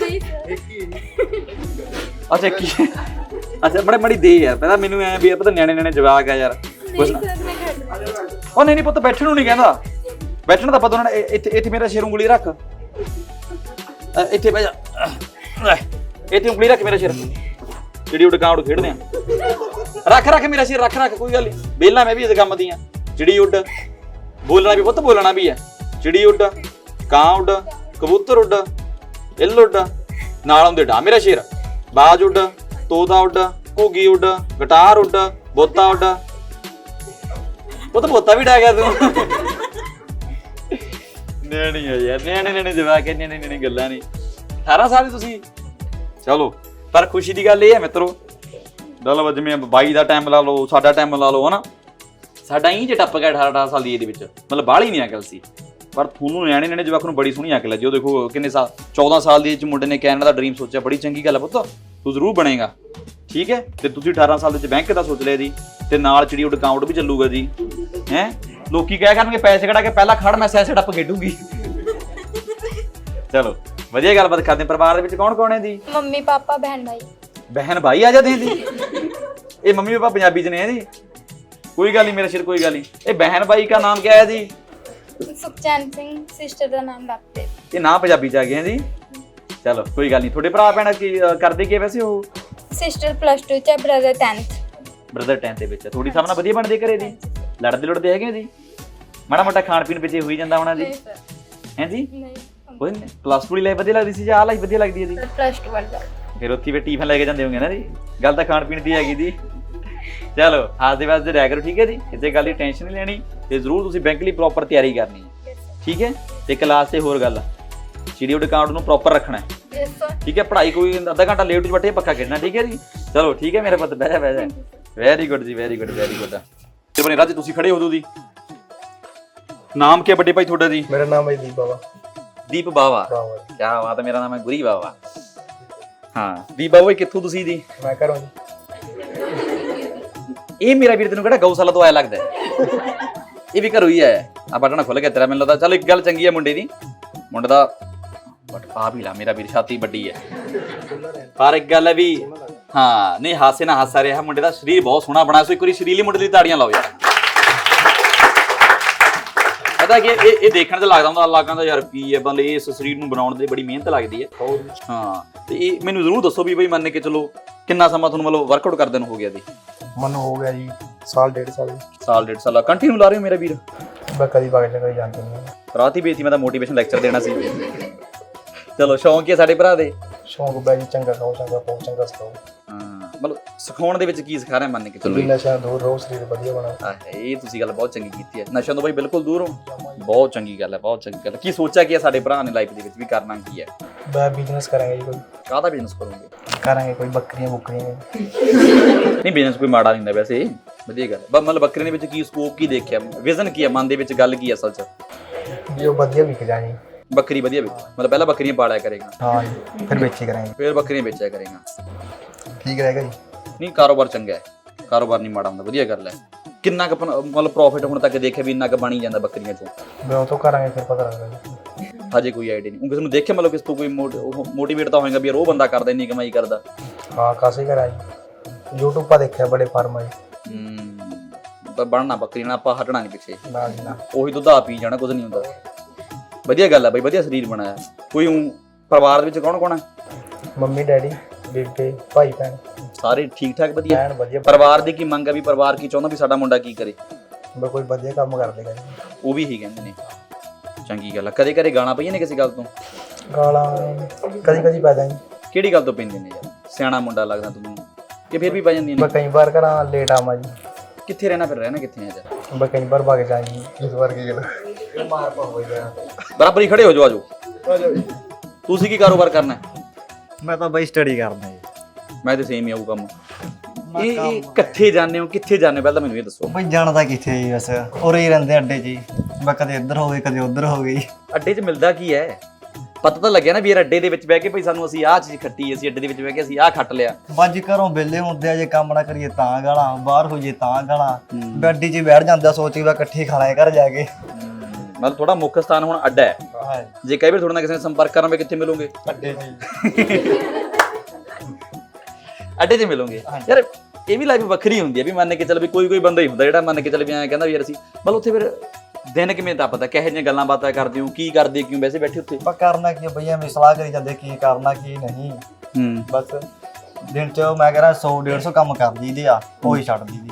ਅੱਛਾ ਕੀ ਅੱਛਾ ਬੜੇ ਬੜੀ ਦੇ ਯਾਰ ਪਹਿਲਾਂ ਮੈਨੂੰ ਐ ਵੀ ਇਹ ਪਤਾ ਨਿਆਣੇ ਨਿਆਣੇ ਜਵਾਕ ਆ ਯਾਰ। ਕੁਛ ਨਾ। ਉਹ ਨਹੀਂ ਨਹੀਂ ਪੁੱਤ ਬੈਠਣ ਨੂੰ ਨਹੀਂ ਕਹਿੰਦਾ। ਬੈਠਣ ਦਾ ਪਤਾ ਉਹਨਾਂ ਨੇ ਇੱਥੇ ਇੱਥੇ ਮੇਰਾ ਸ਼ੇਰ ਉਂਗਲੀ ਰੱਖ। ਅ, ਇੱਥੇ ਬਹਿ ਜਾ। ਅਹ, ਇੱਥੇ ਉਂਗਲੀ ਰੱਖ ਮੇਰਾ ਸ਼ੇਰ। ਜਿਹੜੀ ਉੱਡ ਕਾਂ ਉੱਡ ਖੇਡਦੇ ਆ। ਰੱਖ ਰੱਖ ਮੇਰਾ ਸ਼ੇਰ ਰੱਖ ਰੱਖ ਕੋਈ ਗੱਲ ਨਹੀਂ ਬੇਲਾ ਮੈਂ ਵੀ ਇਸ ਕੰਮ ਦੀ ਆ ਜਿਹੜੀ ਉੱਡ ਬੋਲਣਾ ਵੀ ਪੁੱਤ ਬੋਲਣਾ ਵੀ ਆ। ਚਿੜੀ ਉੱਡ ਕਾਂ ਉੱਡ ਕਬੂਤਰ ਉੱਡ ਇੱਲ ਉੱਡ ਨਾਲ ਆਉਂਦੇ ਡਾ ਮੇਰਾ ਸ਼ੇਰ। ਬਾਜ ਉੱਡ ਤੋਤਾ ਉੱਡ ਘੁੱਗੀ ਉੱਡ ਗਟਾਰ ਉੱਡ ਬੋਤਾ ਉੱਡ। ਉਹ ਤਾਂ ਬੋਤਾ ਵੀ ਡਾ ਗਿਆ ਤੂੰ। ਨਿਆਣੀ ਆ ਯਾਰ, ਨਿਆਣੇ ਨਿਆਣੇ ਜਵਾਕ ਨਿਆਣੇ ਨਿਆਣੇ ਗੱਲਾਂ ਨਹੀਂ 18 ਸਾਲ ਦੇ ਤੁਸੀਂ? ਚਲੋ, ਪਰ ਖੁਸ਼ੀ ਦੀ ਗੱਲ ਇਹ ਹੈ ਮਿੱਤਰੋ ਮਤਲਬ ਜਿਵੇਂ ਬਾਈ ਦਾ ਟਾਈਮ ਲਾ ਲਓ, ਸਾਡਾ ਟਾਈਮ ਲਾ ਲਓ, ਹਨਾ? ਸਾਡਾ ਹੀ ਜੇ ਟੱਪ ਗਿਆ 18 18 ਸਾਲ ਦੀ ਏਜ ਦੇ ਵਿੱਚ। ਮਤਲਬ ਬਾਹਲੀ ਨਹੀਂ ਅਕਲ ਸੀ। ਪਰ ਤੁਹਾਨੂੰ ਨਿਆਣੇ ਨਿਆਣੇ ਜਵਾਕ ਨੂੰ ਬੜੀ ਸੋਹਣੀ ਅਕਲ ਹੈ ਜੀ ਉਹ ਦੇਖੋ ਕਿੰਨੇ ਸਾਲ 14 ਸਾਲ ਦੀ ਏਜ ਮੁੰਡੇ ਨੇ ਕੈਨੇਡਾ ਦਾ ਡ੍ਰੀਮ ਸੋਚਿਆ, ਬੜੀ ਚੰਗੀ ਗੱਲ ਹੈ ਪੁੱਤ। ਤੂੰ ਜ਼ਰੂਰ ਬਣੇਗਾ। ਠੀਕ ਹੈ ਤੇ ਤੁਸੀਂ 18 ਸਾਲ ਦੇ ਵਿੱਚ ਬੈਂਕ ਦਾ ਸੋਚ ਲਿਆ ਜੀ। ਤੇ ਨਾਲ ਚਿੜੀ ਉਹ ਅਕਾਊਂਟ ਵੀ ਚੱਲੂਗਾ ਜੀ। ਹੈ? ਲੋਕੀ ਕਹਿ ਕਰਨਗੇ ਪੈਸੇ ਕਢਾ ਕੇ ਪਹਿਲਾਂ ਖੜ ਮੈਂ ਸੈਸੇ ਡੱਪ ਖੇਡੂਗੀ। ਚਲੋ ਵਧੀਆ ਗੱਲਬਾਤ ਕਰਦੇ ਹਾਂ। ਪਰਿਵਾਰ ਦੇ ਵਿੱਚ ਕੌਣ ਕੌਣ ਹੈ ਜੀ? ਮੰਮੀ ਪਾਪਾ ਬਹਿਨ ਭਾਈ। ਬਹਿਨ ਭਾਈ ਆ ਜਾਂਦੇ ਜੀ? ਇਹ ਮੰਮੀ ਪਾਪਾ ਪੰਜਾਬੀ ਚ ਨੇ ਹੈ ਜੀ? ਕੋਈ ਗੱਲ ਨਹੀਂ ਮੇਰਾ ਸ਼ੇਰ ਕੋਈ ਗੱਲ ਨਹੀਂ ਇਹ ਬਹਿਨ ਭਾਈ ਦਾ ਨਾਮ ਕਿਆ ਹੈ ਜੀ? ਸੁਖਚੈਨ ਸਿੰਘ ਸਿਸਟਰ ਦਾ ਨਾਮ ਰੱਖਦੇ ਇਹ ਨਾਂ ਪੰਜਾਬੀ ਚ ਆ ਗਏ ਹੈ ਜੀ? ਚਲੋ ਕੋਈ ਗੱਲ ਨਹੀਂ ਤੁਹਾਡੇ ਭਰਾ ਭੈਣਾਂ ਕੀ ਕਰਦੇ ਕੀ ਆ ਵੈਸੇ ਉਹ? ਸਿਸਟਰ ਪਲੱਸ 2 ਚ ਬ੍ਰਦਰ 10th ਬ੍ਰਦਰ 10 ਦੇ ਵਿੱਚ। ਥੋੜੀ ਸਭ ਨਾਲ ਵਧੀਆ ਬਣਦੇ ਘਰੇ ਜੀ ਲੜਦੇ ਲੜਦੇ ਹੈਗੇ ਜੀ ਮਾੜਾ ਮੋਟਾ ਖਾਣ ਪੀਣ ਪਿੱਛੇ ਹੋਈ ਜਾਂਦਾ ਹੋਣਾ ਜੀ ਹੈ ਜੀ? ਨਹੀਂ। ਕੋਈ ਨਹੀਂ। ਪਲੱਸ 2 ਦੀ ਲਾਈਫ ਵਧੀਆ ਲੱਗਦੀ ਸੀ ਜਾਂ ਆ ਲਾਈਫ ਵਧੀਆ ਲੱਗਦੀ ਹੈ ਜੀ ਪਲੱਸ 2 ਵਾਲਾ ਫਿਰ ਉੱਥੇ ਵੀ ਟੀਫਨ ਲੈ ਕੇ ਜਾਂਦੇ ਹੋਗੇ ਨਾ ਜੀ? ਗੱਲ ਤਾਂ ਖਾਣ ਪੀਣ ਦੀ ਹੈਗੀ ਜੀ ਚਲੋ ਹੱਸਦੇ ਵਾਸਤੇ ਰਹਿ ਕਰੋ ਠੀਕ ਹੈ ਜੀ? ਕਿਸੇ ਗੱਲ ਦੀ ਟੈਨਸ਼ਨ ਨਹੀਂ ਲੈਣੀ ਤੇ ਜ਼ਰੂਰ ਤੁਸੀਂ ਬੈਂਕ ਲਈ ਪ੍ਰੋਪਰ ਤਿਆਰੀ ਕਰਨੀ ਹੈ। ਠੀਕ ਹੈ? ਤੇ ਕਲਾਸ ਤੇ ਹੋਰ ਗੱਲ ਸ਼ਡਿਊਲਡ ਅਕਾਊਂਟ ਨੂੰ ਪ੍ਰੋਪਰ ਰੱਖਣਾ ਹੈ। ਠੀਕ ਹੈ? ਪੜ੍ਹਾਈ ਕੋਈ ਅੱਧਾ ਘੰਟਾ ਲੇਟ ਬੈਠੇ ਪੱਕਾ ਖੇਡਣਾ ਠੀਕ ਹੈ ਜੀ? ਚਲੋ ਠੀਕ ਹੈ ਮੇਰੇ ਪੁੱਤ ਬਹਿ ਜਾ ਬਹਿ ਜਾ। ਵੈਰੀ ਗੁੱਡ ਜੀ ਵੈਰੀ ਗੁੱਡ ਵੈਰੀ ਗੁੱਡ ਤੇ ਬਣੇ ਰਾਜ ਤੁਸੀਂ ਖੜੇ ਹੋ ਦੋ ਜੀ। ਨਾਮ ਕੀ ਹੈ ਵੱਡੇ ਭਾਈ ਤੁਹਾਡਾ ਜੀ? ਮੇਰਾ ਨਾਮ ਹੈ ਦੀਪ ਬਾਬਾ ਦੀਪ ਬਾਵਾ। ਕੀ ਬਾਤ ਹੈ ਮੇਰਾ ਨਾਮ ਹੈ ਗੁਰੀ ਬਾਵਾ। ਹਾਂ ਦੀਪ ਬਾਵਾ ਕਿੱਥੋਂ ਤੁਸੀਂ ਜੀ? ਮੈਂ ਘਰੋਂ ਜੀ। ਇਹ ਮੇਰਾ ਵੀਰ ਤੈਨੂੰ ਕਿਹੜਾ ਗਊਸ਼ਾਲਾ ਤੋਂ ਆਇਆ ਲੱਗਦਾ ਹੈ? ਇਹ ਵੀ ਘਰੋਂ ਹੀ ਆਇਆ। ਆ ਬਟਣਾ ਖੁੱਲ ਗਿਆ ਤੇਰਾ ਮੈਨੂੰ ਲੱਗਦਾ। ਚਲ ਇੱਕ ਗੱਲ ਚੰਗੀ ਹੈ ਮੁੰਡੇ ਦੀ। ਮੁੰਡੇ ਦਾ ਬਟ ਪਾ ਵੀ ਲਾ ਮੇਰਾ ਵੀਰ ਛਾਤੀ ਵੱਡੀ ਹੈ। ਪਰ ਇੱਕ ਗੱਲ ਹੈ ਵੀ ਹਾਂ ਨਹੀਂ ਹਾਸੇ ਨਾ ਹਾਸਾ ਰਿਹਾ ਮੁੰਡੇ ਦਾ ਸਰੀਰ ਬਹੁਤ ਸੋਹਣਾ ਬਣਾ ਸੋ ਇੱਕ ਵਾਰੀ ਸਰੀਰਲੀ ਮੁੰਡੇ ਦੀ ਤਾੜੀਆਂ ਲਾਓ ਯਾਰ। ਪਤਾ ਕਿ ਇਹ ਇਹ ਦੇਖਣ ਤੇ ਲੱਗਦਾ ਹੁੰਦਾ ਅੱਲਾ ਕਹਿੰਦਾ ਯਾਰ ਕੀ ਹੈ? ਬੰਦੇ ਇਸ ਸਰੀਰ ਨੂੰ ਬਣਾਉਣ ਦੇ ਬੜੀ ਮਿਹਨਤ ਲੱਗਦੀ ਹੈ। ਹਾਂ ਤੇ ਇਹ ਮੈਨੂੰ ਜ਼ਰੂਰ ਦੱਸੋ ਵੀ ਬਈ ਮੰਨ ਕੇ ਚਲੋ ਕਿੰਨਾ ਸਮਾਂ ਤੁਹਾਨੂੰ ਮਤਲਬ ਵਰਕਆਊਟ ਕਰਦੇ ਨੂੰ ਹੋ ਗਿਆ ਜੀ? ਮਨ ਹੋ ਗਿਆ ਜੀ ਸਾਲ ਡੇਢ ਸਾਲ। ਜੀ ਸਾਲ ਡੇਢ ਸਾਲ। ਕੰਟੀਨਿਊ ਲਾ ਰਹੇ ਹੋ ਮੇਰਾ ਵੀਰ? ਮੈਂ ਕਦੀ ਬਾਗ ਜਗ੍ਹਾ ਜਾਂਦੇ ਨਹੀਂ। ਰਾਤ ਬੇਤੀ ਮੈਂ ਤਾਂ ਮੋਟੀਵੇਸ਼ਨ ਲੈਕਚਰ ਦੇਣਾ ਸੀ। ਚਲੋ ਸ਼ੌਂਕ ਹੀ ਹੈ ਸਾਡੇ ਭਰਾ ਦੇ। ਸ਼ੌਂਕ ਬੈ ਜੀ ਚੰਗਾ ਖਾਓ ਚੰਗਾ ਪਾਓ ਚੰਗਾ ਸਤਾਓ ਹਾਂ ਮਤਲਬ ਸਿਖਾਉਣ ਦੇ ਵਿੱਚ ਕੀ ਸਿਖਾ ਰਹੇ ਮੰਨ ਕੇ ਚਲੋ? ਵੀ ਨਸ਼ਾ ਦੂਰ ਰਹੋ ਸਰੀਰ ਵਧੀਆ ਬਣਾਓ ਆਹ, ਇਹ ਤੁਸੀਂ ਗੱਲ ਬਹੁਤ ਚੰਗੀ ਕੀਤੀ ਹੈ। ਨਸ਼ਿਆਂ ਤੋਂ ਬਈ ਬਿਲਕੁਲ ਦੂਰ ਹੋ ਬਹੁਤ ਚੰਗੀ ਗੱਲ ਹੈ ਬਹੁਤ ਚੰਗੀ ਗੱਲ ਹੈ। ਕੀ ਸੋਚਿਆ ਕੀ ਹੈ ਸਾਡੇ ਭਰਾ ਨੇ ਲਾਈਫ ਦੇ ਵਿੱਚ ਵੀ ਕਰਨਾ ਕੀ ਹੈ? ਮੈਂ ਬਿਜ਼ਨਸ ਕਰਾਂਗੇ ਜੀ ਕੋਈ। ਕਾਹਦਾ ਬਿਜ਼ਨਸ ਕਰੋਗੇ? ਕਰਾਂਗੇ ਕੋਈ ਬੱਕਰੀਆਂ ਬੁੱਕਰੀਆਂ। ਨਹੀਂ ਬਿਜ਼ਨਸ ਕੋਈ ਮਾੜਾ ਨਹੀਂ ਹੁੰਦਾ ਵੈਸੇ। ਵਧੀਆ ਗੱਲ ਹੈ। ਬ- ਮਤਲਬ ਬੱਕਰੀ ਦੇ ਵਿੱਚ ਕੀ ਸਕੋਪ ਕੀ ਦੇਖਿਆ? ਵਿਜ਼ਨ ਕੀ ਹੈ? ਮਨ ਦੇ ਵਿੱਚ ਗੱਲ ਕੀ ਹੈ ਅਸਲ 'ਚ? ਵੀ ਉਹ ਵਧੀਆ ਵਿਕ ਜਾਣੀ ਬੱਕਰੀ ਵਧੀਆ ਵੀ ਮਤਲਬ ਪਹਿਲਾਂ ਬੱਕਰੀਆਂ ਪਾਲਿਆ ਕਰੇਗਾ। ਹਾਂ ਜੀ ਫਿਰ ਵੇਚੀ ਕਰਾਂਗੇ। ਫਿਰ ਬੱਕਰੀਆਂ ਵੇਚਿਆ ਕਰੇਗਾ। ਠੀਕ ਰਹੇਗਾ ਜੀ। ਨਹੀਂ ਕਾਰੋਬਾਰ ਚੰਗਾ ਹੈ। ਕਾਰੋਬਾਰ ਨਹੀਂ ਮਾੜਾ ਹੁੰਦਾ ਵਧੀਆ ਗੱਲ ਹੈ। ਕਿੰਨਾ ਕੁ ਆਪਣਾ, ਮਤਲਬ ਪ੍ਰੋਫਿਟ ਹੁਣ ਤੱਕ ਦੇਖਿਆ ਵੀ ਇੰਨਾ ਕੁ ਬਣੀ ਜਾਂਦਾ ਬੱਕਰੀਆਂ ਚੋਂ। ਮੈਂ ਉਹ ਤੋਂ ਕਰਾਂਗੇ ਫਿਰ ਪਤਾ ਲੱਗਦਾ ਜੀ। ਹਜੇ ਕੋਈ ਆਈਡੀਆ ਨਹੀਂ। ਉਹ ਕਿਸੇ ਨੂੰ ਦੇਖਿਆ ਮਤਲਬ ਕਿਸ ਤੋਂ ਕੋਈ ਮੋਟੀਵੇਟ ਤਾਂ ਹੋਏਗਾ ਵੀ ਯਾਰ ਉਹ ਬੰਦਾ ਕਰਦਾ ਇੰਨੀ ਕਮਾਈ ਕਰਦਾ। ਹਾਂ ਕਾਸੇ ਕਰਾਂ ਜੀ। YouTube ਪਾ ਦੇਖਿਆ ਬੜੇ ਫਾਰਮ ਜੀ। ਹੂੰ ਤਾਂ ਬਣਨਾ ਬੱਕਰੀ ਨਾਲ ਆਪਾਂ ਹਟਣਾ ਨਹੀਂ ਪਿੱਛੇ। ਨਾ ਜੀ ਨਾ। ਉਹੀ ਦੁੱਧ ਆ ਪੀ ਜਾਣਾ ਕੁਝ ਨਹੀਂ ਹੁੰਦਾ। ਵਧੀਆ ਗੱਲ ਹੈ ਬਈ ਵਧੀਆ ਸਰੀਰ ਬਣਾਇਆ। ਕੋਈ ਊਂ ਪਰਿਵਾਰ ਦੇ ਵਿੱਚ ਕੌਣ ਕੌਣ ਹੈ ਮੰਮੀ ਡੈਡੀ ਬੇਬੇ ਭਾਈ ਭੈਣ। ਸਾਰੇ ਠੀਕ ਠਾਕ ਵਧੀਆ? ਐਨ ਵਧੀਆ ਪਰਿਵਾਰ ਦੀ ਕੀ ਮੰਗ ਹੈ ਵੀ ਪਰਿਵਾਰ ਕੀ ਚਾਹੁੰਦਾ ਵੀ ਸਾਡਾ ਮੁੰਡਾ ਕੀ ਕਰੇ? ਮੈਂ ਕੋਈ ਵਧੀਆ ਕੰਮ ਕਰ ਦੇਗਾ ਜੀ ਉਹ ਵੀ ਹੀ ਕਹਿੰਦੇ ਨੇ। ਚੰਗੀ ਗੱਲ ਹੈ ਕਦੇ ਕਦੇ ਗਾਣਾ ਪਈਆਂ ਨੇ ਕਿਸੇ ਗੱਲ ਤੋਂ? ਗਾਲਾਂ ਕਦੀ ਕਦੀ ਪੈ ਜਾਂਦੀ ਕਿਹੜੀ ਗੱਲ ਤੋਂ ਪੈਂਦੇ ਨੇ ਯਾਰ? ਸਿਆਣਾ ਮੁੰਡਾ ਲੱਗਦਾ ਤੁਹਾਨੂੰ ਕਿ ਫਿਰ ਵੀ ਪੈ ਜਾਂਦੀਆਂ ਨੇ। ਮੈਂ ਕਈ ਵਾਰ ਘਰਾਂ ਲੇਟ ਆਵਾਂ ਜੀ। ਕਿੱਥੇ ਰਹਿਣਾ ਫਿਰ? ਰਹਿਣਾ ਕਿੱਥੇ ਆ ਜਾ ਮੈਂ ਕਈ ਵਾਰ ਭੱਗ ਜਾਂ ਜੀ। ਇਸ ਵਾਰ ਕੀ ਗੱਲ? ਮਾਰ ਪਾ ਹੋ ਗਿਆ ਬਰਾਬਰ ਹੀ ਖੜੇ ਹੋ ਜਾਓ ਆਜੋ ਤੁਸੀਂ ਕੀ ਕਾਰੋਬਰ ਕਰਨਾ ਹੈ? ਮੈਂ ਤਾਂ ਬਈ ਸਟੱਡੀ ਕਰਦਾ ਜੀ। ਮੈਂ ਤੇ ਸੇਮ ਹੀ ਆਊ ਕੰਮ। ਇਹ ਇਹ ਕਿੱਥੇ ਜਾਂਦੇ ਹੋ ਕਿੱਥੇ ਜਾਂਦੇ ਹੋ? ਪਹਿਲਾਂ ਮੈਨੂੰ ਇਹ ਦੱਸੋ। ਬਈ ਜਾਣਦਾ ਕਿੱਥੇ ਜੀ ਬਸ। ਉਰੇ ਹੀ ਰਹਿੰਦੇ ਅੱਡੇ 'ਚ ਜੀ ਮੈਂ ਕਦੇ ਇੱਧਰ ਹੋ ਗਈ ਕਦੇ ਉੱਧਰ ਹੋ ਗਈ ਅੱਡੇ 'ਚ ਮਿਲਦਾ ਕੀ ਹੈ? ਪਤਾ ਤਾਂ ਲੱਗਿਆ ਨਾ ਵੀ ਯਾਰ ਅੱਡੇ ਦੇ ਵਿੱਚ ਬਹਿ ਕੇ ਭਈ ਸਾਨੂੰ ਅਸੀਂ ਆਹ ਚੀਜ਼ ਖੱਟੀ ਅਸੀਂ ਅੱਡੇ ਦੇ ਵਿੱਚ ਬਹਿ ਕੇ ਅਸੀਂ ਆਹ ਖੱਟ ਲਿਆ। ਬਾਜੀ ਘਰੋਂ ਵਿਹਲੇ ਹੁੰਦੇ ਆ ਜੇ ਕੰਮ ਨਾ ਕਰੀਏ ਤਾਂ ਗਾਲਾਂ ਬਾਹਰ ਹੋ ਜੇ ਤਾਂ ਗਾਲਾਂ। ਗੱਡੀ 'ਚ ਬੈਠ ਜਾਂਦਾ ਸੋਚ ਕੇ ਇਕੱਠੇ ਖਾਣਾ ਘਰ ਜਾ ਕੇ। ਮਤਲਬ ਥੋੜਾ ਮੁੱਖ ਸਥਾਨ ਹੁਣ ਅੱਡਾ ਹੈ। ਹਾਂ। ਜੇ ਕਈ ਵਾਰ ਤੁਹਾਡੇ ਨਾਲ ਕਿਸੇ ਨੇ ਸੰਪਰਕ ਕਰਨਾ ਹੋਵੇ ਕਿੱਥੇ ਮਿਲੋਗੇ? ਅੱਡੇ 'ਚ ਅੱਡੇ 'ਤੇ ਮਿਲੋਗੇ? ਯਾਰ ਇਹ ਵੀ ਲਾਈਫ ਵੱਖਰੀ ਹੁੰਦੀ ਹੈ ਵੀ ਮੰਨ ਕੇ ਚੱਲ ਵੀ ਕੋਈ ਕੋਈ ਬੰਦਾ ਹੀ ਹੁੰਦਾ ਜਿਹੜਾ ਮੰਨ ਕੇ ਚੱਲ ਵੀ ਐਂ ਕਹਿੰਦਾ ਵੀ ਯਾਰ ਅਸੀਂ ਮਤਲਬ ਉੱਥੇ ਫਿਰ ਦਿਨ ਕਿਵੇਂ ਦਾ ਪਤਾ ਕਿਹੋ ਜਿਹੀਆਂ ਗੱਲਾਂ ਬਾਤਾਂ ਕਰਦੇ ਹੋ ਕੀ ਕਰਦੇ ਕਿਉਂ ਵੈਸੇ ਬੈਠੇ ਉੱਥੇ? ਆਪਾਂ ਕਰਨਾ ਕੀ ਆ ਬਈ ਐਵੇਂ ਸਲਾਹ ਕਰੀ ਜਾਂਦੇ ਕੀ ਕਰਨਾ ਕੀ ਨਹੀਂ। ਹੂੰ। ਬਸ ਦਿਨ 'ਚ ਮੈਂ ਕਹਿੰਦਾ 100 150 ਕੰਮ ਕਰ ਦਈਦੇ ਆ ਉਹ ਛੱਡ ਦਈਦੀ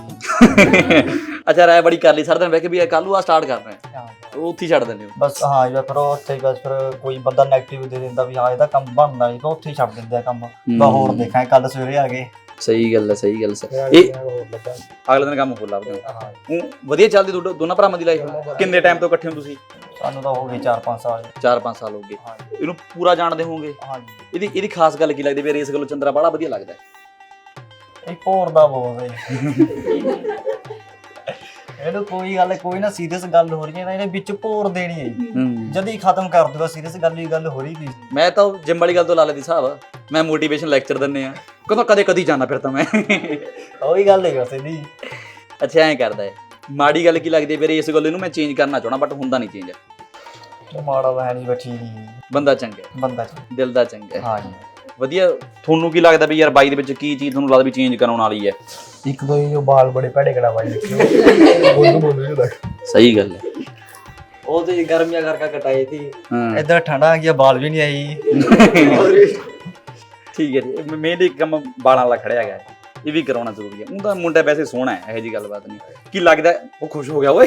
ਅੱਛਾ ਰਾਇ ਬੜੀ ਕਰ ਲਈ ਸਾਰਾ ਦਿਨ ਬਹਿ ਕੇ ਵੀ ਕੱਲ ਨੂੰ ਆ ਸਟਾਰਟ ਕਰਨਾ ਹੈ। ਉਹ ਉੱਥੇ ਹੀ ਛੱਡ ਦਿੰਦੇ ਹੋ। ਬਸ ਹਾਂ ਜੀ ਫਿਰ ਉਹ ਉੱਥੇ ਹੀ ਬਸ ਫਿਰ ਕੋਈ ਬੰਦਾ 네ਗੇਟਿਵ ਦੇ ਦਿੰਦਾ ਵੀ ਹਾਂ ਇਹਦਾ ਕੰਮ ਬਣਦਾ ਨਹੀਂ ਤਾਂ ਉੱਥੇ ਹੀ ਛੱਡ ਦਿੰਦੇ ਆ ਕੰਮ। ਬਾ ਹੋਰ ਦੇਖਾਂਗੇ ਕੱਲ ਸਵੇਰੇ ਆ ਗਏ। ਸਹੀ ਗੱਲ ਹੈ ਸਹੀ ਗੱਲ ਹੈ। ਇਹ ਅਗਲੇ ਦਿਨ ਕੰਮ ਹੋਰ ਲੱਭਦੇ ਹਾਂ। ਵਧੀਆ ਚੱਲਦੀ ਤੁਹਾਡਾ ਦੋਨਾਂ ਭਰਾਵਾਂ ਦੀ ਲਾਈਫ ਕਿੰਨੇ ਟਾਈਮ ਤੋਂ ਇਕੱਠੇ ਹੋ ਤੁਸੀਂ? ਸਾਨੂੰ ਤਾਂ ਹੋ ਗਏ 4-5 ਸਾਲ। 4-5 ਸਾਲ ਹੋ ਗਏ। ਇਹਨੂੰ ਪੂਰਾ ਜਾਣਦੇ ਹੋਵੋਗੇ? ਹਾਂ ਜੀ। ਇਹਦੀ ਇਹਦੀ ਖਾਸ ਗੱਲ ਕੀ ਲੱਗਦੀ ਵੀ ਰੇਸ ਗੱਲੋਂ ਚੰਦਰਾ ਬੜਾ ਵਧੀਆ ਲੱਗਦਾ ਹੈ। ਇਹ ਭੋਰ ਦਾ ਬੋਲ ਇਹਨੂੰ ਕੋਈ ਗੱਲ ਕੋਈ ਨਾ ਸੀਰੀਅਸ ਗੱਲ ਹੋ ਰਹੀ ਹੈ ਨਾ ਇਹਨੇ ਵਿੱਚ ਭੋਰ ਦੇਣੀ ਹੈ ਜੀ। ਹੂੰ। ਜਦ ਹੀ ਖਤਮ ਕਰ ਦੂਗਾ ਸੀਰੀਅਸ ਗੱਲ ਹੀ ਗੱਲ ਹੋ ਰਹੀ ਸੀ ਮੈਂ ਤਾਂ ਜਿਮ ਵਾਲੀ ਗੱਲ ਤੋਂ ਲਾ ਲੈਦੀ ਸਾਹਿਬ ਮੈਂ ਮੋਟੀਵੇਸ਼ਨ ਲੈਕਚਰ ਦਿੰਨੇ ਆ। ਕਹਿੰਦਾ ਕਦੇ ਕਦੀ ਜਾਣਾ ਫਿਰ ਤਾਂ ਮੈਂ। ਉਹੀ ਗੱਲ ਹੈ ਵੈਸੇ ਦੀ ਅੱਛਾ ਐਂ ਕਰਦਾ ਹੈ ਮਾੜੀ ਗੱਲ ਕੀ ਲੱਗਦੀ ਹੈ ਵੀਰੇ ਇਸ ਗੱਲ ਨੂੰ ਮੈਂ ਚੇਂਜ ਕਰਨਾ ਚਾਹਣਾ ਬਟ ਹੁੰਦਾ ਨਹੀਂ ਚੇਂਜ ਉਹ ਮਾੜਾ ਤਾਂ ਹੈ ਨਹੀਂ ਬੈਠੀ ਬੰਦਾ ਚੰਗਾ ਹੈ, ਬੰਦਾ ਚ ਦਿਲ ਦਾ ਚੰਗਾ ਹੈ। ਹਾਂ ਜੀ। ਵਧੀਆ ਤੁਹਾਨੂੰ ਕੀ ਲੱਗਦਾ ਵੀ ਯਾਰ ਬਾਈ ਦੇ ਵਿੱਚ ਕੀ ਚੀਜ਼ ਤੁਹਾਨੂੰ ਲੱਗਦਾ ਵੀ ਚੇਂਜ ਕਰਾਉਣ ਵਾਲੀ ਹੈ? ਇੱਕ ਦੋ ਇਹ ਜੋ ਬਾਲ ਬੜੇ ਭੜੇ ਕੜਾ ਬੋਲੂ ਬੋਲੂ ਜਦਾ ਸਹੀ ਗੱਲ ਹੈ। ਉਹ ਤੇ ਗਰਮੀਆਂ ਕਰਕੇ ਕਟਾਈ ਸੀ। ਹਾਂ। ਇੱਧਰ ਠੰਡਾ ਆ ਗਿਆ ਬਾਲ ਵੀ ਨਹੀਂ ਆਈ। ਠੀਕ ਹੈ ਜੀ। ਮੇਨਲੀ ਕੰਮ ਬਾਲਾਂ ਵਾਲਾ ਖੜਿਆ ਗਿਆ। ਹੈ। ਇਹ ਵੀ ਕਰਾਉਣਾ ਜ਼ਰੂਰੀ ਹੈ। ਉਹਦਾ ਮੁੰਡਾ ਵੈਸੇ ਸੋਹਣਾ ਹੈ ਇਹੋ ਜੀ ਗੱਲਬਾਤ ਨਹੀਂ। ਕੀ ਲੱਗਦਾ ਹੈ? ਉਹ ਖੁਸ਼ ਹੋ ਗਿਆ ਓਏ।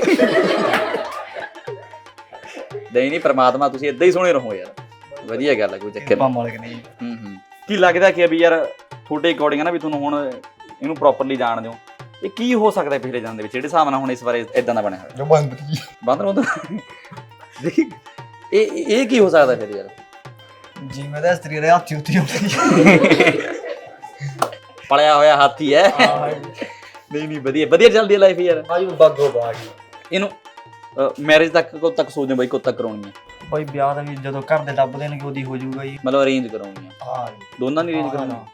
ਨਹੀਂ ਨਹੀਂ ਪ੍ਰਮਾਤਮਾ ਤੁਸੀਂ ਇਦਾਂ ਹੀ ਸੋਹਣੇ ਰਹੋ ਯਾਰ। ਵਧੀਆ ਗੱਲ ਹੈ ਕੋਈ ਚੱਕਰ ਨਹੀਂ। ਮਾਲਕ ਨੇ ਹੂੰ ਹੂੰ। ਕੀ ਲੱਗਦਾ ਕਿ ਵੀ ਯਾਰ ਤੁਹਾਡੇ ਅਕੋਰਡਿੰਗ ਨਾ ਵੀ ਤੁਹਾਨੂੰ ਹੁਣ ਇਹਨੂੰ ਪ੍ਰੋਪਰਲੀ ਜਾਣਦੇ ਹੋ ਇਹ ਕੀ ਹੋ ਸਕਦਾ ਹੈ ਪਿਛਲੇ ਜਨਮ ਦੇ ਵਿੱਚ? ਜਿਹੜੇ ਹਿਸਾਬ ਨਾਲ ਹੁਣ ਇਸ ਬਾਰੇ ਇਦਾਂ ਦਾ ਬਣਿਆ ਹੋਇਆ? ਜੋ ਬੰਦ ਜੀ ਬਾਂਦਰ ਉਹ ਦੇਖੀ ਇਹ ਇਹ- ਕੀ ਹੋ ਸਕਦਾ ਫਿਰ ਯਾਰ? ਜੀ ਮੈਂ ਤਾਂ ਇਸਤਰੀ ਦੇ ਹੱਥੀ ਉੱਤੀ ਹੁੰਦੀ ਪਲਿਆ ਹੋਇਆ ਹਾਥੀ ਹੈ। ਨਹੀਂ ਨਹੀਂ ਵਧੀਆ ਵਧੀਆ ਚੱਲਦੀ ਹੈ ਲਾਈਫ ਯਾਰ। ਆਜੂ ਬਾਗੋ ਬਾਗ। ਇਹਨੂੰ ਮੈਰਿਜ ਤੱਕ ਕਦੋਂ ਤੱਕ ਸੋਚਦੇ ਬਾਈ ਕਦੋਂ ਤੱਕ ਕਰਾਉਣੀ ਹੈ ਬਈ ਵਿਆਹ ਦਾ ਵੀ ਜਦੋਂ ਘਰ ਦੇ ਲੱਭਦੇ ਨੇ ਕਿ ਉਹਦੀ ਹੋ ਜਾਊਗਾ ਜੀ। ਮਤਲਬ ਅਰੇਂਜ ਕਰਾਉਣੀ ਹੈ ਹਾਂ ਦੋਨਾਂ ਦੀ ਅਰੇਂਜ ਕਰਾਉਣੀ ਹੈ।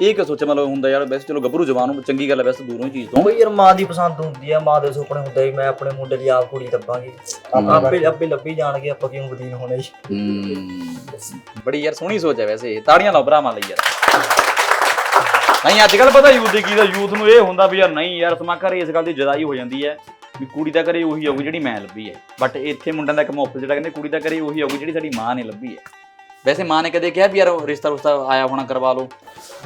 ਇਹ ਕਿ ਸੋਚਿਆ? ਮਤਲਬ ਹੁੰਦਾ ਯਾਰ ਵੈਸੇ ਚਲੋ ਗੱਭਰੂ ਜਵਾਨ ਨੂੰ ਚੰਗੀ ਗੱਲ ਹੈ ਵੈਸੇ ਦੂਰੋਂ ਹੀ ਚੀਜ਼ ਤੋਂ। ਬਈ ਯਾਰ ਮਾਂ ਦੀ ਪਸੰਦ ਹੁੰਦੀ ਆ ਮਾਂ ਦੇ ਸੁਪਨੇ ਹੁੰਦੇ ਵੀ ਮੈਂ ਆਪਣੇ ਮੁੰਡੇ ਦੀ ਆਪ ਕੁੜੀ ਲੱਭਾਂਗੀ ਆਪੇ ਆਪੇ ਲੱਭੀ ਜਾਣਗੇ ਆਪਾਂ ਕਿਉਂ ਬਦੀਨ ਹੋਣੇ ਜੀ। ਹੂੰ। ਬੜੀ ਯਾਰ ਸੋਹਣੀ ਸੋਚ ਹੈ ਵੈਸੇ ਤਾੜੀਆਂ ਲਾਓ ਭਰਾਵਾਂ ਲਈ ਯਾਰ। ਨਹੀਂ ਅੱਜ ਕੱਲ ਪਤਾ ਯੂਥ ਦੀ ਕੀ ਦਾ ਯੂਥ ਨੂੰ ਇਹ ਹੁੰਦਾ ਵੀ ਯਾਰ ਨਹੀਂ ਯਾਰ ਸਮਾਂ ਘਰੇ ਇਸ ਗੱਲ ਦੀ ਜਦਾਈ ਹੋ ਜਾਂਦੀ ਹੈ। ਵੀ ਕੁੜੀ ਦਾ ਘਰੇ ਉਹੀ ਆਊਗੀ ਜਿਹੜੀ ਮੈਂ ਲੱਭੀ ਹੈ। ਬਟ ਇੱਥੇ ਮੁੰਡਿਆਂ ਦਾ ਇੱਕ ਮੌਕਾ ਜਿਹੜਾ ਕਹਿੰਦੇ ਕੁੜੀ ਦਾ ਘਰੇ ਉਹੀ ਆਊਗੀ ਜਿਹੜੀ ਸਾਡੀ ਮਾਂ ਨੇ ਲੱਭੀ ਹੈ। ਵੈਸੇ ਮਾਂ ਨੇ ਕਦੇ ਕਿਹਾ ਵੀ ਯਾਰ ਰਿਸ਼ਤਾ ਰੁਸ਼ਤਾ ਆਇਆ ਹੋਣਾ ਕਰਵਾ ਲਓ?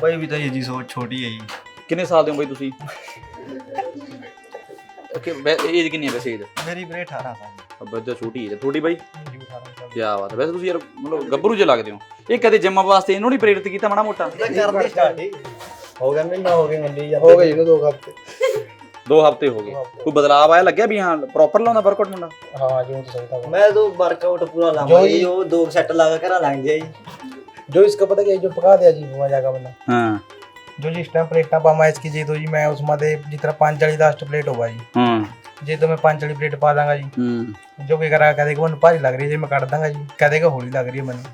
ਬਈ ਵੀ ਤਾਂ ਇਹ ਜੀ ਸੋਚ ਛੋਟੀ ਹੈ ਜੀ। ਕਿੰਨੇ ਸਾਲ ਦੇ ਹੋ ਬਈ ਤੁਸੀਂ? ਕਿ ਏਜ ਕਿੰਨੀ ਹੈ ਵੈਸੇ ਏਜ ਮੇਰੀ ਵੀਰੇ 18 ਸਾਲ ਬੱਚਾ ਛੋਟੀ ਹੈ। ਤੁਹਾਡੀ ਬਾਈ? ਦੀ 18 ਸਾਲ ਕੀ ਬਾਤ ਹੈ। ਵੈਸੇ ਤੁਸੀਂ ਯਾਰ ਮਤਲਬ ਗੱਭਰੂ ਜਿਹਾ ਲੱਗਦੇ ਹੋ। ਇਹ ਕਦੇ ਜਿੰਮ ਵਾਸਤੇ ਇਹਨੂੰ ਨਹੀਂ ਪ੍ਰੇਰਿਤ ਕੀਤਾ ਮਾੜਾ ਮੋਟਾ? ਕਰਦੇ ਸਟਾਰਟ ਹੋ। ਗਿਆ ਮਹੀਨਾ ਹੋ ਗਿਆ ਮੰਡੀ ਜਾਂਦੇ ਹੋ ਗਏ ਇਹਨੂੰ ਦੋ ਹਫ਼ਤੇ। ਦੋ ਹਫ਼ਤੇ ਹੋ ਗਏ ਕੋਈ ਬਦਲਾਅ ਆਇਆ ਲੱਗਿਆ ਵੀ ਹਾਂ ਪ੍ਰੋਪਰ ਲਾਉਂਦਾ ਵਰਕਆਊਟ ਮੁੰਡਾ ਹਾਂ ਜਿਉਂ ਤਾਂ ਸਹੀ था ਮੈਂ ਤਾਂ ਵਰਕਆਊਟ ਪੂਰਾ ਲਾਵਾਂ ਜੀ ਉਹ ਦੋ ਸੈੱਟ ਲਾ ਕੇ ਘਰਾਂ ਲੰਘ ਜਾਈ जो इसका पता क्या है, जो पका दिया जी वो जाएगा बंदा ਹਾਂ जो जिस टाइम प्लेटा पामा इसकी जी तो जी मैं उसमें दे जितना पाँच चाली लास्ट प्लेट होगा जी ਹਾਂ जी तो मैं पाँच चाली प्लेट पा दांगा जी ਹੂੰ जो कोई करा कह देगा मन भारी लग रही है जी मैं काट दांगा जी कह देगा होली लग रही है मैंने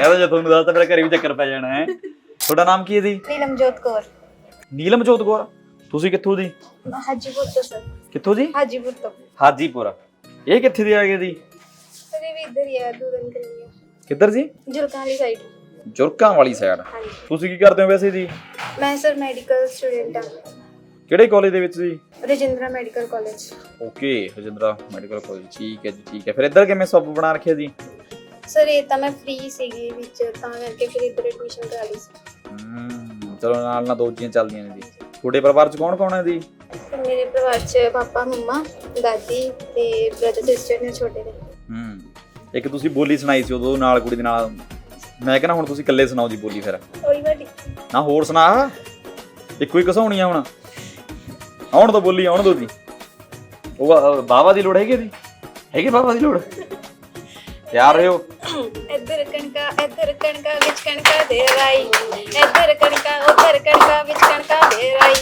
ਕਹਿੰਦਾ ਜੇ ਤੁਹਾਨੂੰ ਦੱਸਤਾ ਫਿਰ ਘਰੇ ਵੀ ਚੱਕਰ ਪੈ ਜਾਣਾ ਹੈ। ਤੁਹਾਡਾ ਨਾਮ ਕੀ ਹੈ ਜੀ? ਨੀਲਮਜੋਤ ਕੌਰ। ਨੀਲਮ ਜੋਤ ਕੌਰ? ਤੁਸੀਂ ਕਿੱਥੋਂ ਦੀ ਹਾਜੀਪੁਰ ਤੋਂ ਸਰ। ਕਿੱਥੋਂ ਜੀ? ਹਾਜੀਪੁਰ ਤੋਂ। ਹਾਜੀਪੁਰ। ਇਹ ਕਿੱਥੇ ਦੇ ਆ ਗਏ ਜੀ? ਸਰ ਇਹ ਵੀ ਇੱਧਰ ਹੀ ਹੈ ਦੂਰਨ ਕਲੀਆ ਕਿੱਧਰ ਜੀ? ਜੁਲਕਾਂ ਵਾਲੀ ਸਾਈਡ ਜੁਰਕਾਂ ਵਾਲੀ ਸਾਈਡ ਹਾਂਜੀ। ਤੁਸੀਂ ਕੀ ਕਰਦੇ ਹੋ ਵੈਸੇ ਜੀ? ਮੈਂ ਸਰ ਮੈਡੀਕਲ ਸਟੂਡੈਂਟ ਹਾਂ ਕਿਹੜੇ ਕਾਲਜ ਦੇ ਵਿੱਚ ਜੀ? Rajindra medical college okay Rajindra medical college ਠੀਕ ਹੈ ਜੀ ਠੀਕ ਹੈ। ਫਿਰ ਇੱਧਰ ਕਿਵੇਂ ਸਬ ਬਣਾ ਰੱਖਿਆ ਜੀ? ਸਰ ਇਹ ਤਾਂ ਮੈਂ ਫ੍ਰੀ ਸੀਗੀ ਵਿੱਚ ਤਾਂ ਕਰਕੇ ਫਿਰ ਇੱਧਰ ਐਡਮਿਸ਼ਨ ਕਰਾ ਲਈ ਸੀ। ਹਮ, ਚਲੋ ਨਾਲ ਨਾਲ ਦੋ ਚੀਜ਼ਾਂ ਚੱਲਦੀਆਂ ਨੇ ਜੀ। ਤੁਹਾਡੇ ਪਰਿਵਾਰ ਚ ਕੌਣ ਕੌਣ ਹੈ ਜੀ? ਫਿਰ ਮੇਰੇ ਪਰਿਵਾਰ 'ਚ ਪਾਪਾ ਮੰਮਾ ਦਾਦੀ ਤੇ ਬ੍ਰਦਰ ਸਿਸਟਰ ਨੇ ਛੋਟੇ ਨੇ। ਹੂੰ ਇੱਕ ਤੁਸੀਂ ਬੋਲੀ ਸੁਣਾਈ ਸੀ ਉਦੋਂ ਨਾਲ ਕੁੜੀ ਦੇ ਨਾਲ। ਮੈਂ ਕਹਿੰਦਾ ਹੁਣ ਤੁਸੀਂ ਇਕੱਲੇ ਸੁਣਾਓ ਜੀ ਬੋਲੀ ਫਿਰ। ਥੋੜੀ ਵੱਡੀ ਨਾ ਹੋਰ ਸੁਣਾ। ਇੱਕੋ ਹੀ ਕਸਾਉਣੀ ਆ ਹੁਣ। ਆਉਣ ਤੋਂ ਬੋਲੀ ਆਉਣ ਦੋ ਜੀ। ਉਹ ਬਾਵਾ ਦੀ ਲੋੜ ਹੈਗੀ ਜੀ? ਹੈਗੀ ਬਾਵਾ ਦੀ ਲੋੜ? ਤਿਆਰ ਰਹੋ ਇੱਧਰ ਕਣਕਾ ਇੱਧਰ ਕਣਕਾ ਵਿੱਚ ਕਣਕਾ ਦੇ ਰਾਈ। ਇੱਧਰ ਕਣਕਾ ਉੱਧਰ ਕਣਕਾ ਵਿੱਚ ਕਣਕਾ ਦੇ ਰਾਈ।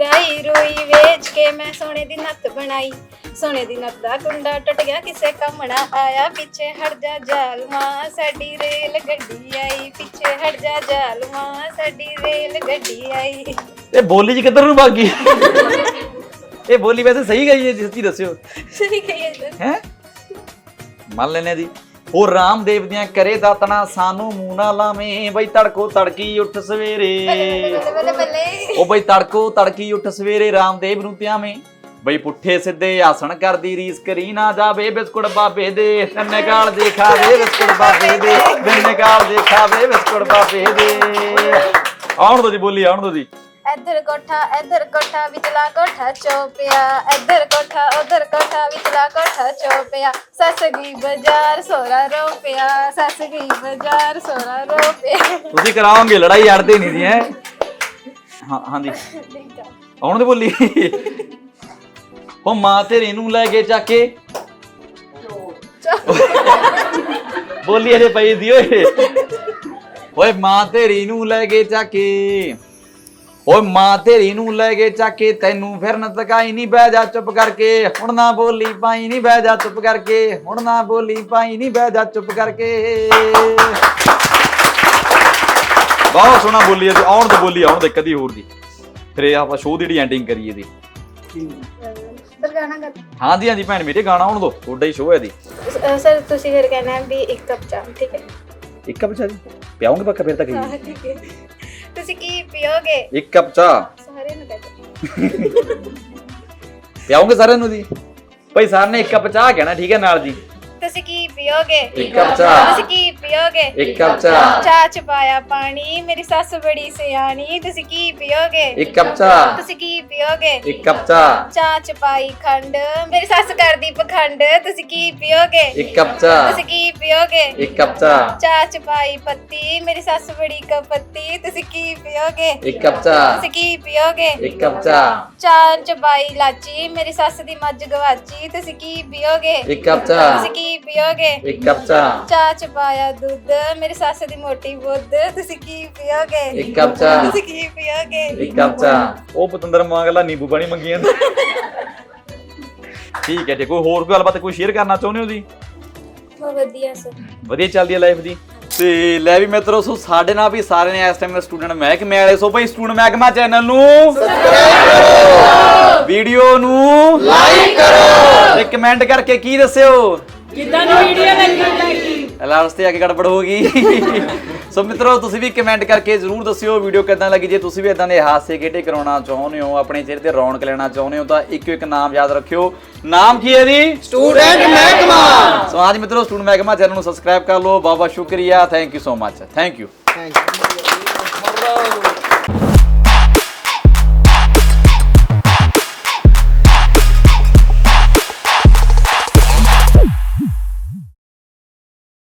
ਰਾਈ ਰੋਈ ਵੇਚ ਕੇ ਮੈਂ ਸੋਨੇ ਦੀ ਨੱਥ ਬਣਾਈ। ਸੋਨੇ ਦੀ ਨੱਥ ਦਾ ਕੁੰਡਾ ਟੁੱਟ ਗਿਆ ਕਿਸੇ ਕੰਮ ਨਾ ਆਇਆ। ਪਿੱਛੇ ਹਟ ਜਾ ਜਾਲਮਾ ਸਾਡੀ ਰੇਲ ਗੱਡੀ ਆਈ। ਪਿੱਛੇ ਹਟ ਜਾ ਜਾਲਮਾ ਸਾਡੀ ਰੇਲ ਗੱਡੀ ਆਈ। ਇਹ ਬੋਲੀ ਜੀ ਕਿੱਧਰ ਨੂੰ ਭੱਗ ਗਈ? ਇਹ ਬੋਲੀ ਵੈਸੇ ਸਹੀ ਗਈ ਹੈ ਸੱਚੀ ਦੱਸਿਓ। ਸਹੀ ਕਹੀ ਹੈ ਹੈ? ਮੰਨ ਲੈਨੇ ਜੀ। ਉਹ ਰਾਮਦੇਵ ਦੀਆਂ ਕਰੇ ਦਾਤਣਾ, ਸਾਨੂੰ ਮੂੰਹ ਨਾ ਲਾਵੇਂ। ਬਈ ਤੜਕੋ ਤੜਕੀ ਉੱਠ ਸਵੇਰੇ। ਬੱਲੇ ਬੱਲੇ ਉਹ ਬਈ ਤੜਕੋ ਤੜਕੀ ਉੱਠ ਸਵੇਰੇ ਰਾਮਦੇਵ ਨੂੰ ਧਿਆਵੇਂ। ਬਈ ਪੁੱਠੇ ਸਿੱਧੇ ਆਸਣ ਕਰਦੀ, ਰੀਸ ਕਰੀ ਨਾ ਜਾਵੇ ਬਿਸਕੁਟ ਬਾਬੇ ਦੇ। ਤੰਨੇ ਕਾਲ ਦੇ ਖਾਵੇ ਬਿਸਕੁਟ ਬਾਬੇ ਦੇ। ਤੰਨੇ ਕਾਲ ਦੇ ਖਾਵੇ ਬਿਸਕੁਟ ਬਾਬੇ ਦੇ। ਆਉਣ ਦੋ ਜੀ ਬੋਲੀ, ਆਉਣ ਦੋ ਜੀ। ਇੱਧਰ ਕੋਠਾ ਇੱਧਰ ਕੋਠਾ ਵਿਚਲਾ ਕੋਠਾ ਚੋਪਿਆ। ਇੱਧਰ ਕੋਠਾ ਉੱਧਰ ਕੋਠਾ ਵਿਚਲਾ ਕੋਠਾ ਚੋਪਿਆ। ਸੱਸ ਗਈ ਬਾਜ਼ਾਰ ਸੋਰਾ ਰੋਪਿਆ। ਸੱਸ ਗਈ ਬਾਜ਼ਾਰ ਸੋਰਾ ਰੋਪਿਆ। ਤੁਸੀਂ ਕਰਾਓਗੇ ਲੜਾਈ ਅੜਦੇ ਨਹੀਂ ਜੀ ਹੈ? ਹਾਂ ਹਾਂਜੀ। ਆਉਣ ਦੇ ਬੋਲੀ? ਉਹ ਮਾਂ ਤੇਰੀ ਨੂੰ ਲੈ ਕੇ ਜਾ ਕੇ। ਬੋਲੀ ਅਜੇ ਪਈ ਦੀ ਓਏ। ਓਏ ਮਾਂ ਤੇਰੀ ਨੂੰ ਲੈ ਕੇ ਜਾ ਕੇ। ਓਏ ਮਾਂ ਤੇਰੀ ਨੂੰ ਲੈ ਕੇ ਜਾ ਕੇ ਤੈਨੂੰ ਫਿਰਨ ਤਕਾਈ ਨਹੀਂ ਬਹਿ ਜਾ ਚੁੱਪ ਕਰਕੇ। ਹੁਣ ਨਾ ਬੋਲੀ ਪਾਈ ਨਹੀਂ ਬਹਿ ਜਾ ਚੁੱਪ ਕਰਕੇ। ਹੁਣ ਨਾ ਬੋਲੀ ਪਾਈ ਨਹੀਂ ਬਹਿ ਜਾ ਚੁੱਪ ਕਰਕੇ। ਬਹੁਤ ਸੋਹਣਾ ਬੋਲੀ ਜੀ ਆਉਣ ਤੋਂ ਬੋਲੀ ਆਉਣ ਦੇ ਕਦੀ ਹੋਰ ਦੀ। ਫਿਰ ਇਹ ਆਪਾਂ ਸ਼ੋਅ ਦੀ ਜਿਹੜੀ ਐਂਡਿੰਗ ਕਰੀਏ ਦੀ ਸਰ ਗਾਣਾ ਗਾ ਹਾਂਜੀ ਹਾਂਜੀ ਭੈਣ ਮੇਰੇ ਗਾਣਾ ਆਉਣ ਦੋ ਤੁਹਾਡਾ ਹੀ ਸ਼ੋਅ ਹੈ ਦੀ ਸਰ ਤੁਸੀਂ ਫਿਰ ਕਹਿਣਾ ਵੀ ਇੱਕ ਕੱਪ ਚਾਹ ਠੀਕ ਹੈ? ਇੱਕ ਕੱਪ ਚਾਹ ਜੀ? ਪਿਆਉਂਗੇ ਪੱਕਾ ਫਿਰ ਤਾਂ ਕਹੀ ਹਾਂ ਠੀਕ ਹੈ। ਤੁਸੀਂ ਕੀ ਪੀਓਗੇ? ਇੱਕ ਕੱਪ ਚਾਹ। ਸਾਰਿਆਂ ਨੂੰ ਕਹਿ ਦਿਓ। ਪਿਆਉਂਗੇ ਸਾਰਿਆਂ ਨੂੰ ਜੀ। ਭਾਈ ਸਾਰ ਨੇ ਇੱਕ ਕੱਪ ਚਾਹ ਕਹਿਣਾ ਠੀਕ ਹੈ ਨਾਲ ਜੀ। ਤੁਸੀਂ ਕੀ ਪੀਓਗੇ ਇੱਕ ਕੱਪ ਚਾਹ ਤੁਸੀਂ ਕੀ ਪੀਓਗੇ ਇੱਕ ਕੱਪ ਚਾਹ ਚਾਹ ਚ ਪਾਇਆ ਪਾਣੀ ਮੇਰੀ ਸੱਸ ਬੜੀ ਸਿਆਣੀ ਤੁਸੀਂ ਕੀ ਪੀਓਗੇ ਇੱਕ ਕੱਪ ਚਾਹ ਤੁਸੀਂ ਕੀ ਪੀਓਗੇ ਇੱਕ ਕੱਪ ਚਾਹ ਚਾਹ ਚ ਪਾਈ ਖੰਡ ਮੇਰੀ ਸੱਸ ਕਰਦੀ ਪਖੰਡ ਤੁਸੀਂ ਕੀ ਪੀਓਗੇ ਇੱਕ ਕੱਪ ਚਾਹ ਤੁਸੀਂ ਕੀ ਪੀਓਗੇ ਇੱਕ ਕੱਪ ਚਾਹ ਚਾਹ ਚ ਪਾਈ ਪੱਤੀ ਮੇਰੀ ਸੱਸ ਬੜੀ ਕਪੱਤੀ ਤੁਸੀਂ ਕੀ ਪੀਓਗੇ ਇੱਕ ਕੱਪ ਚਾਹ ਤੁਸੀਂ ਕੀ ਪੀਓਗੇ ਇੱਕ ਕੱਪ ਚਾਹ ਚਾਹ ਚ ਪਾਈ ਲਾਚੀ ਮੇਰੀ ਸੱਸ ਦੀ ਮੱਝ ਗਵਾਚੀ ਤੁਸੀਂ ਕੀ ਪੀਓਗੇ ਇੱਕ ਕੱਪ ਚਾਹ ਤੁਸੀਂ ਕੀ ਪੀਓਗੇ? ਇੱਕ ਕੱਪ ਚਾਹ। ਚਾਹ ਚ ਪਾਇਆ ਦੁੱਧ ਮੇਰੀ ਸੱਸ ਦੀ ਮੋਟੀ ਬੁੱਧ ਤੁਸੀਂ ਕੀ ਪੀਓਗੇ? ਇੱਕ ਕੱਪ ਚਾਹ। ਤੁਸੀਂ ਕੀ ਪੀਓਗੇ? ਇੱਕ ਕੱਪ ਚਾਹ। ਉਹ ਪਤੰਦਰ ਮੰਗਲਾ ਨਿੰਬੂ ਪਾਣੀ ਮੰਗੀ ਜਾਂਦਾ। ਠੀਕ ਹੈ ਜੀ ਕੋਈ ਹੋਰ ਕੋਈ ਗੱਲਬਾਤ ਕੋਈ ਸ਼ੇਅਰ ਕਰਨਾ ਚਾਹੁੰਦੇ ਹੋ ਜੀ ਬਹੁਤ ਵਧੀਆ ਸਰ। ਵਧੀਆ ਚੱਲਦੀ ਹੈ ਲਾਈਫ ਦੀ ਤੇ ਲੈ ਵੀ ਮਿੱਤਰੋ ਸੋ ਸਾਡੇ ਨਾਲ ਵੀ ਸਾਰੇ ਨੇ ਇਸ ਟਾਈਮ ਸਟੂਡੈਂਟ ਮਹਿਕਮੇ ਵਾਲੇ ਸੋ ਭਾਈ ਸਟੂਡੈਂਟ ਮਹਿਕਮਾ ਚੈਨਲ ਨੂੰ ਸਬਸਕ੍ਰਾਈਬ ਕਰੋ। ਵੀਡੀਓ ਨੂੰ ਲਾਈਕ ਕਰੋ। ਤੇ ਕਮੈਂਟ ਕਰਕੇ ਕੀ ਦੱਸਿਓ? ਕਿਦਾਂ ਦੀ ਵੀਡੀਓ ਲੱਗੀ ਲਾਸਟ ਤੇ ਆ ਕੇ ਗੜਬੜ ਹੋ ਗਈ। ਸੋ ਮਿੱਤਰੋ ਤੁਸੀਂ ਵੀ ਕਮੈਂਟ ਕਰਕੇ ਜਰੂਰ ਦੱਸਿਓ ਵੀਡੀਓ ਕਿਦਾਂ ਲੱਗੀ। ਜੇ ਤੁਸੀਂ ਵੀ ਇਦਾਂ ਦੇ ਹਾਸੇ ਖੇਡੇ ਕਰਾਉਣਾ ਚਾਹੁੰਦੇ ਹੋ ਆਪਣੇ ਚਿਹਰੇ ਤੇ ਰੌਣਕ ਲੈਣਾ ਚਾਹੁੰਦੇ ਹੋ ਤਾਂ ਇੱਕੋ ਇੱਕ ਨਾਮ ਯਾਦ ਰੱਖਿਓ। ਨਾਮ ਕੀ ਹੈ ਜੀ ਸਟੂਡੈਂਟ ਮਹਿਕਮਾ। ਸੋ ਅੱਜ ਮਿੱਤਰੋ ਸਟੂਡੈਂਟ ਮਹਿਕਮਾ ਚੈਨਲ ਨੂੰ ਸਬਸਕ੍ਰਾਈਬ ਕਰ ਲਓ। ਬਹੁਤ ਬਹੁਤ ਸ਼ੁਕਰੀਆ। Thank you so much thank you thank you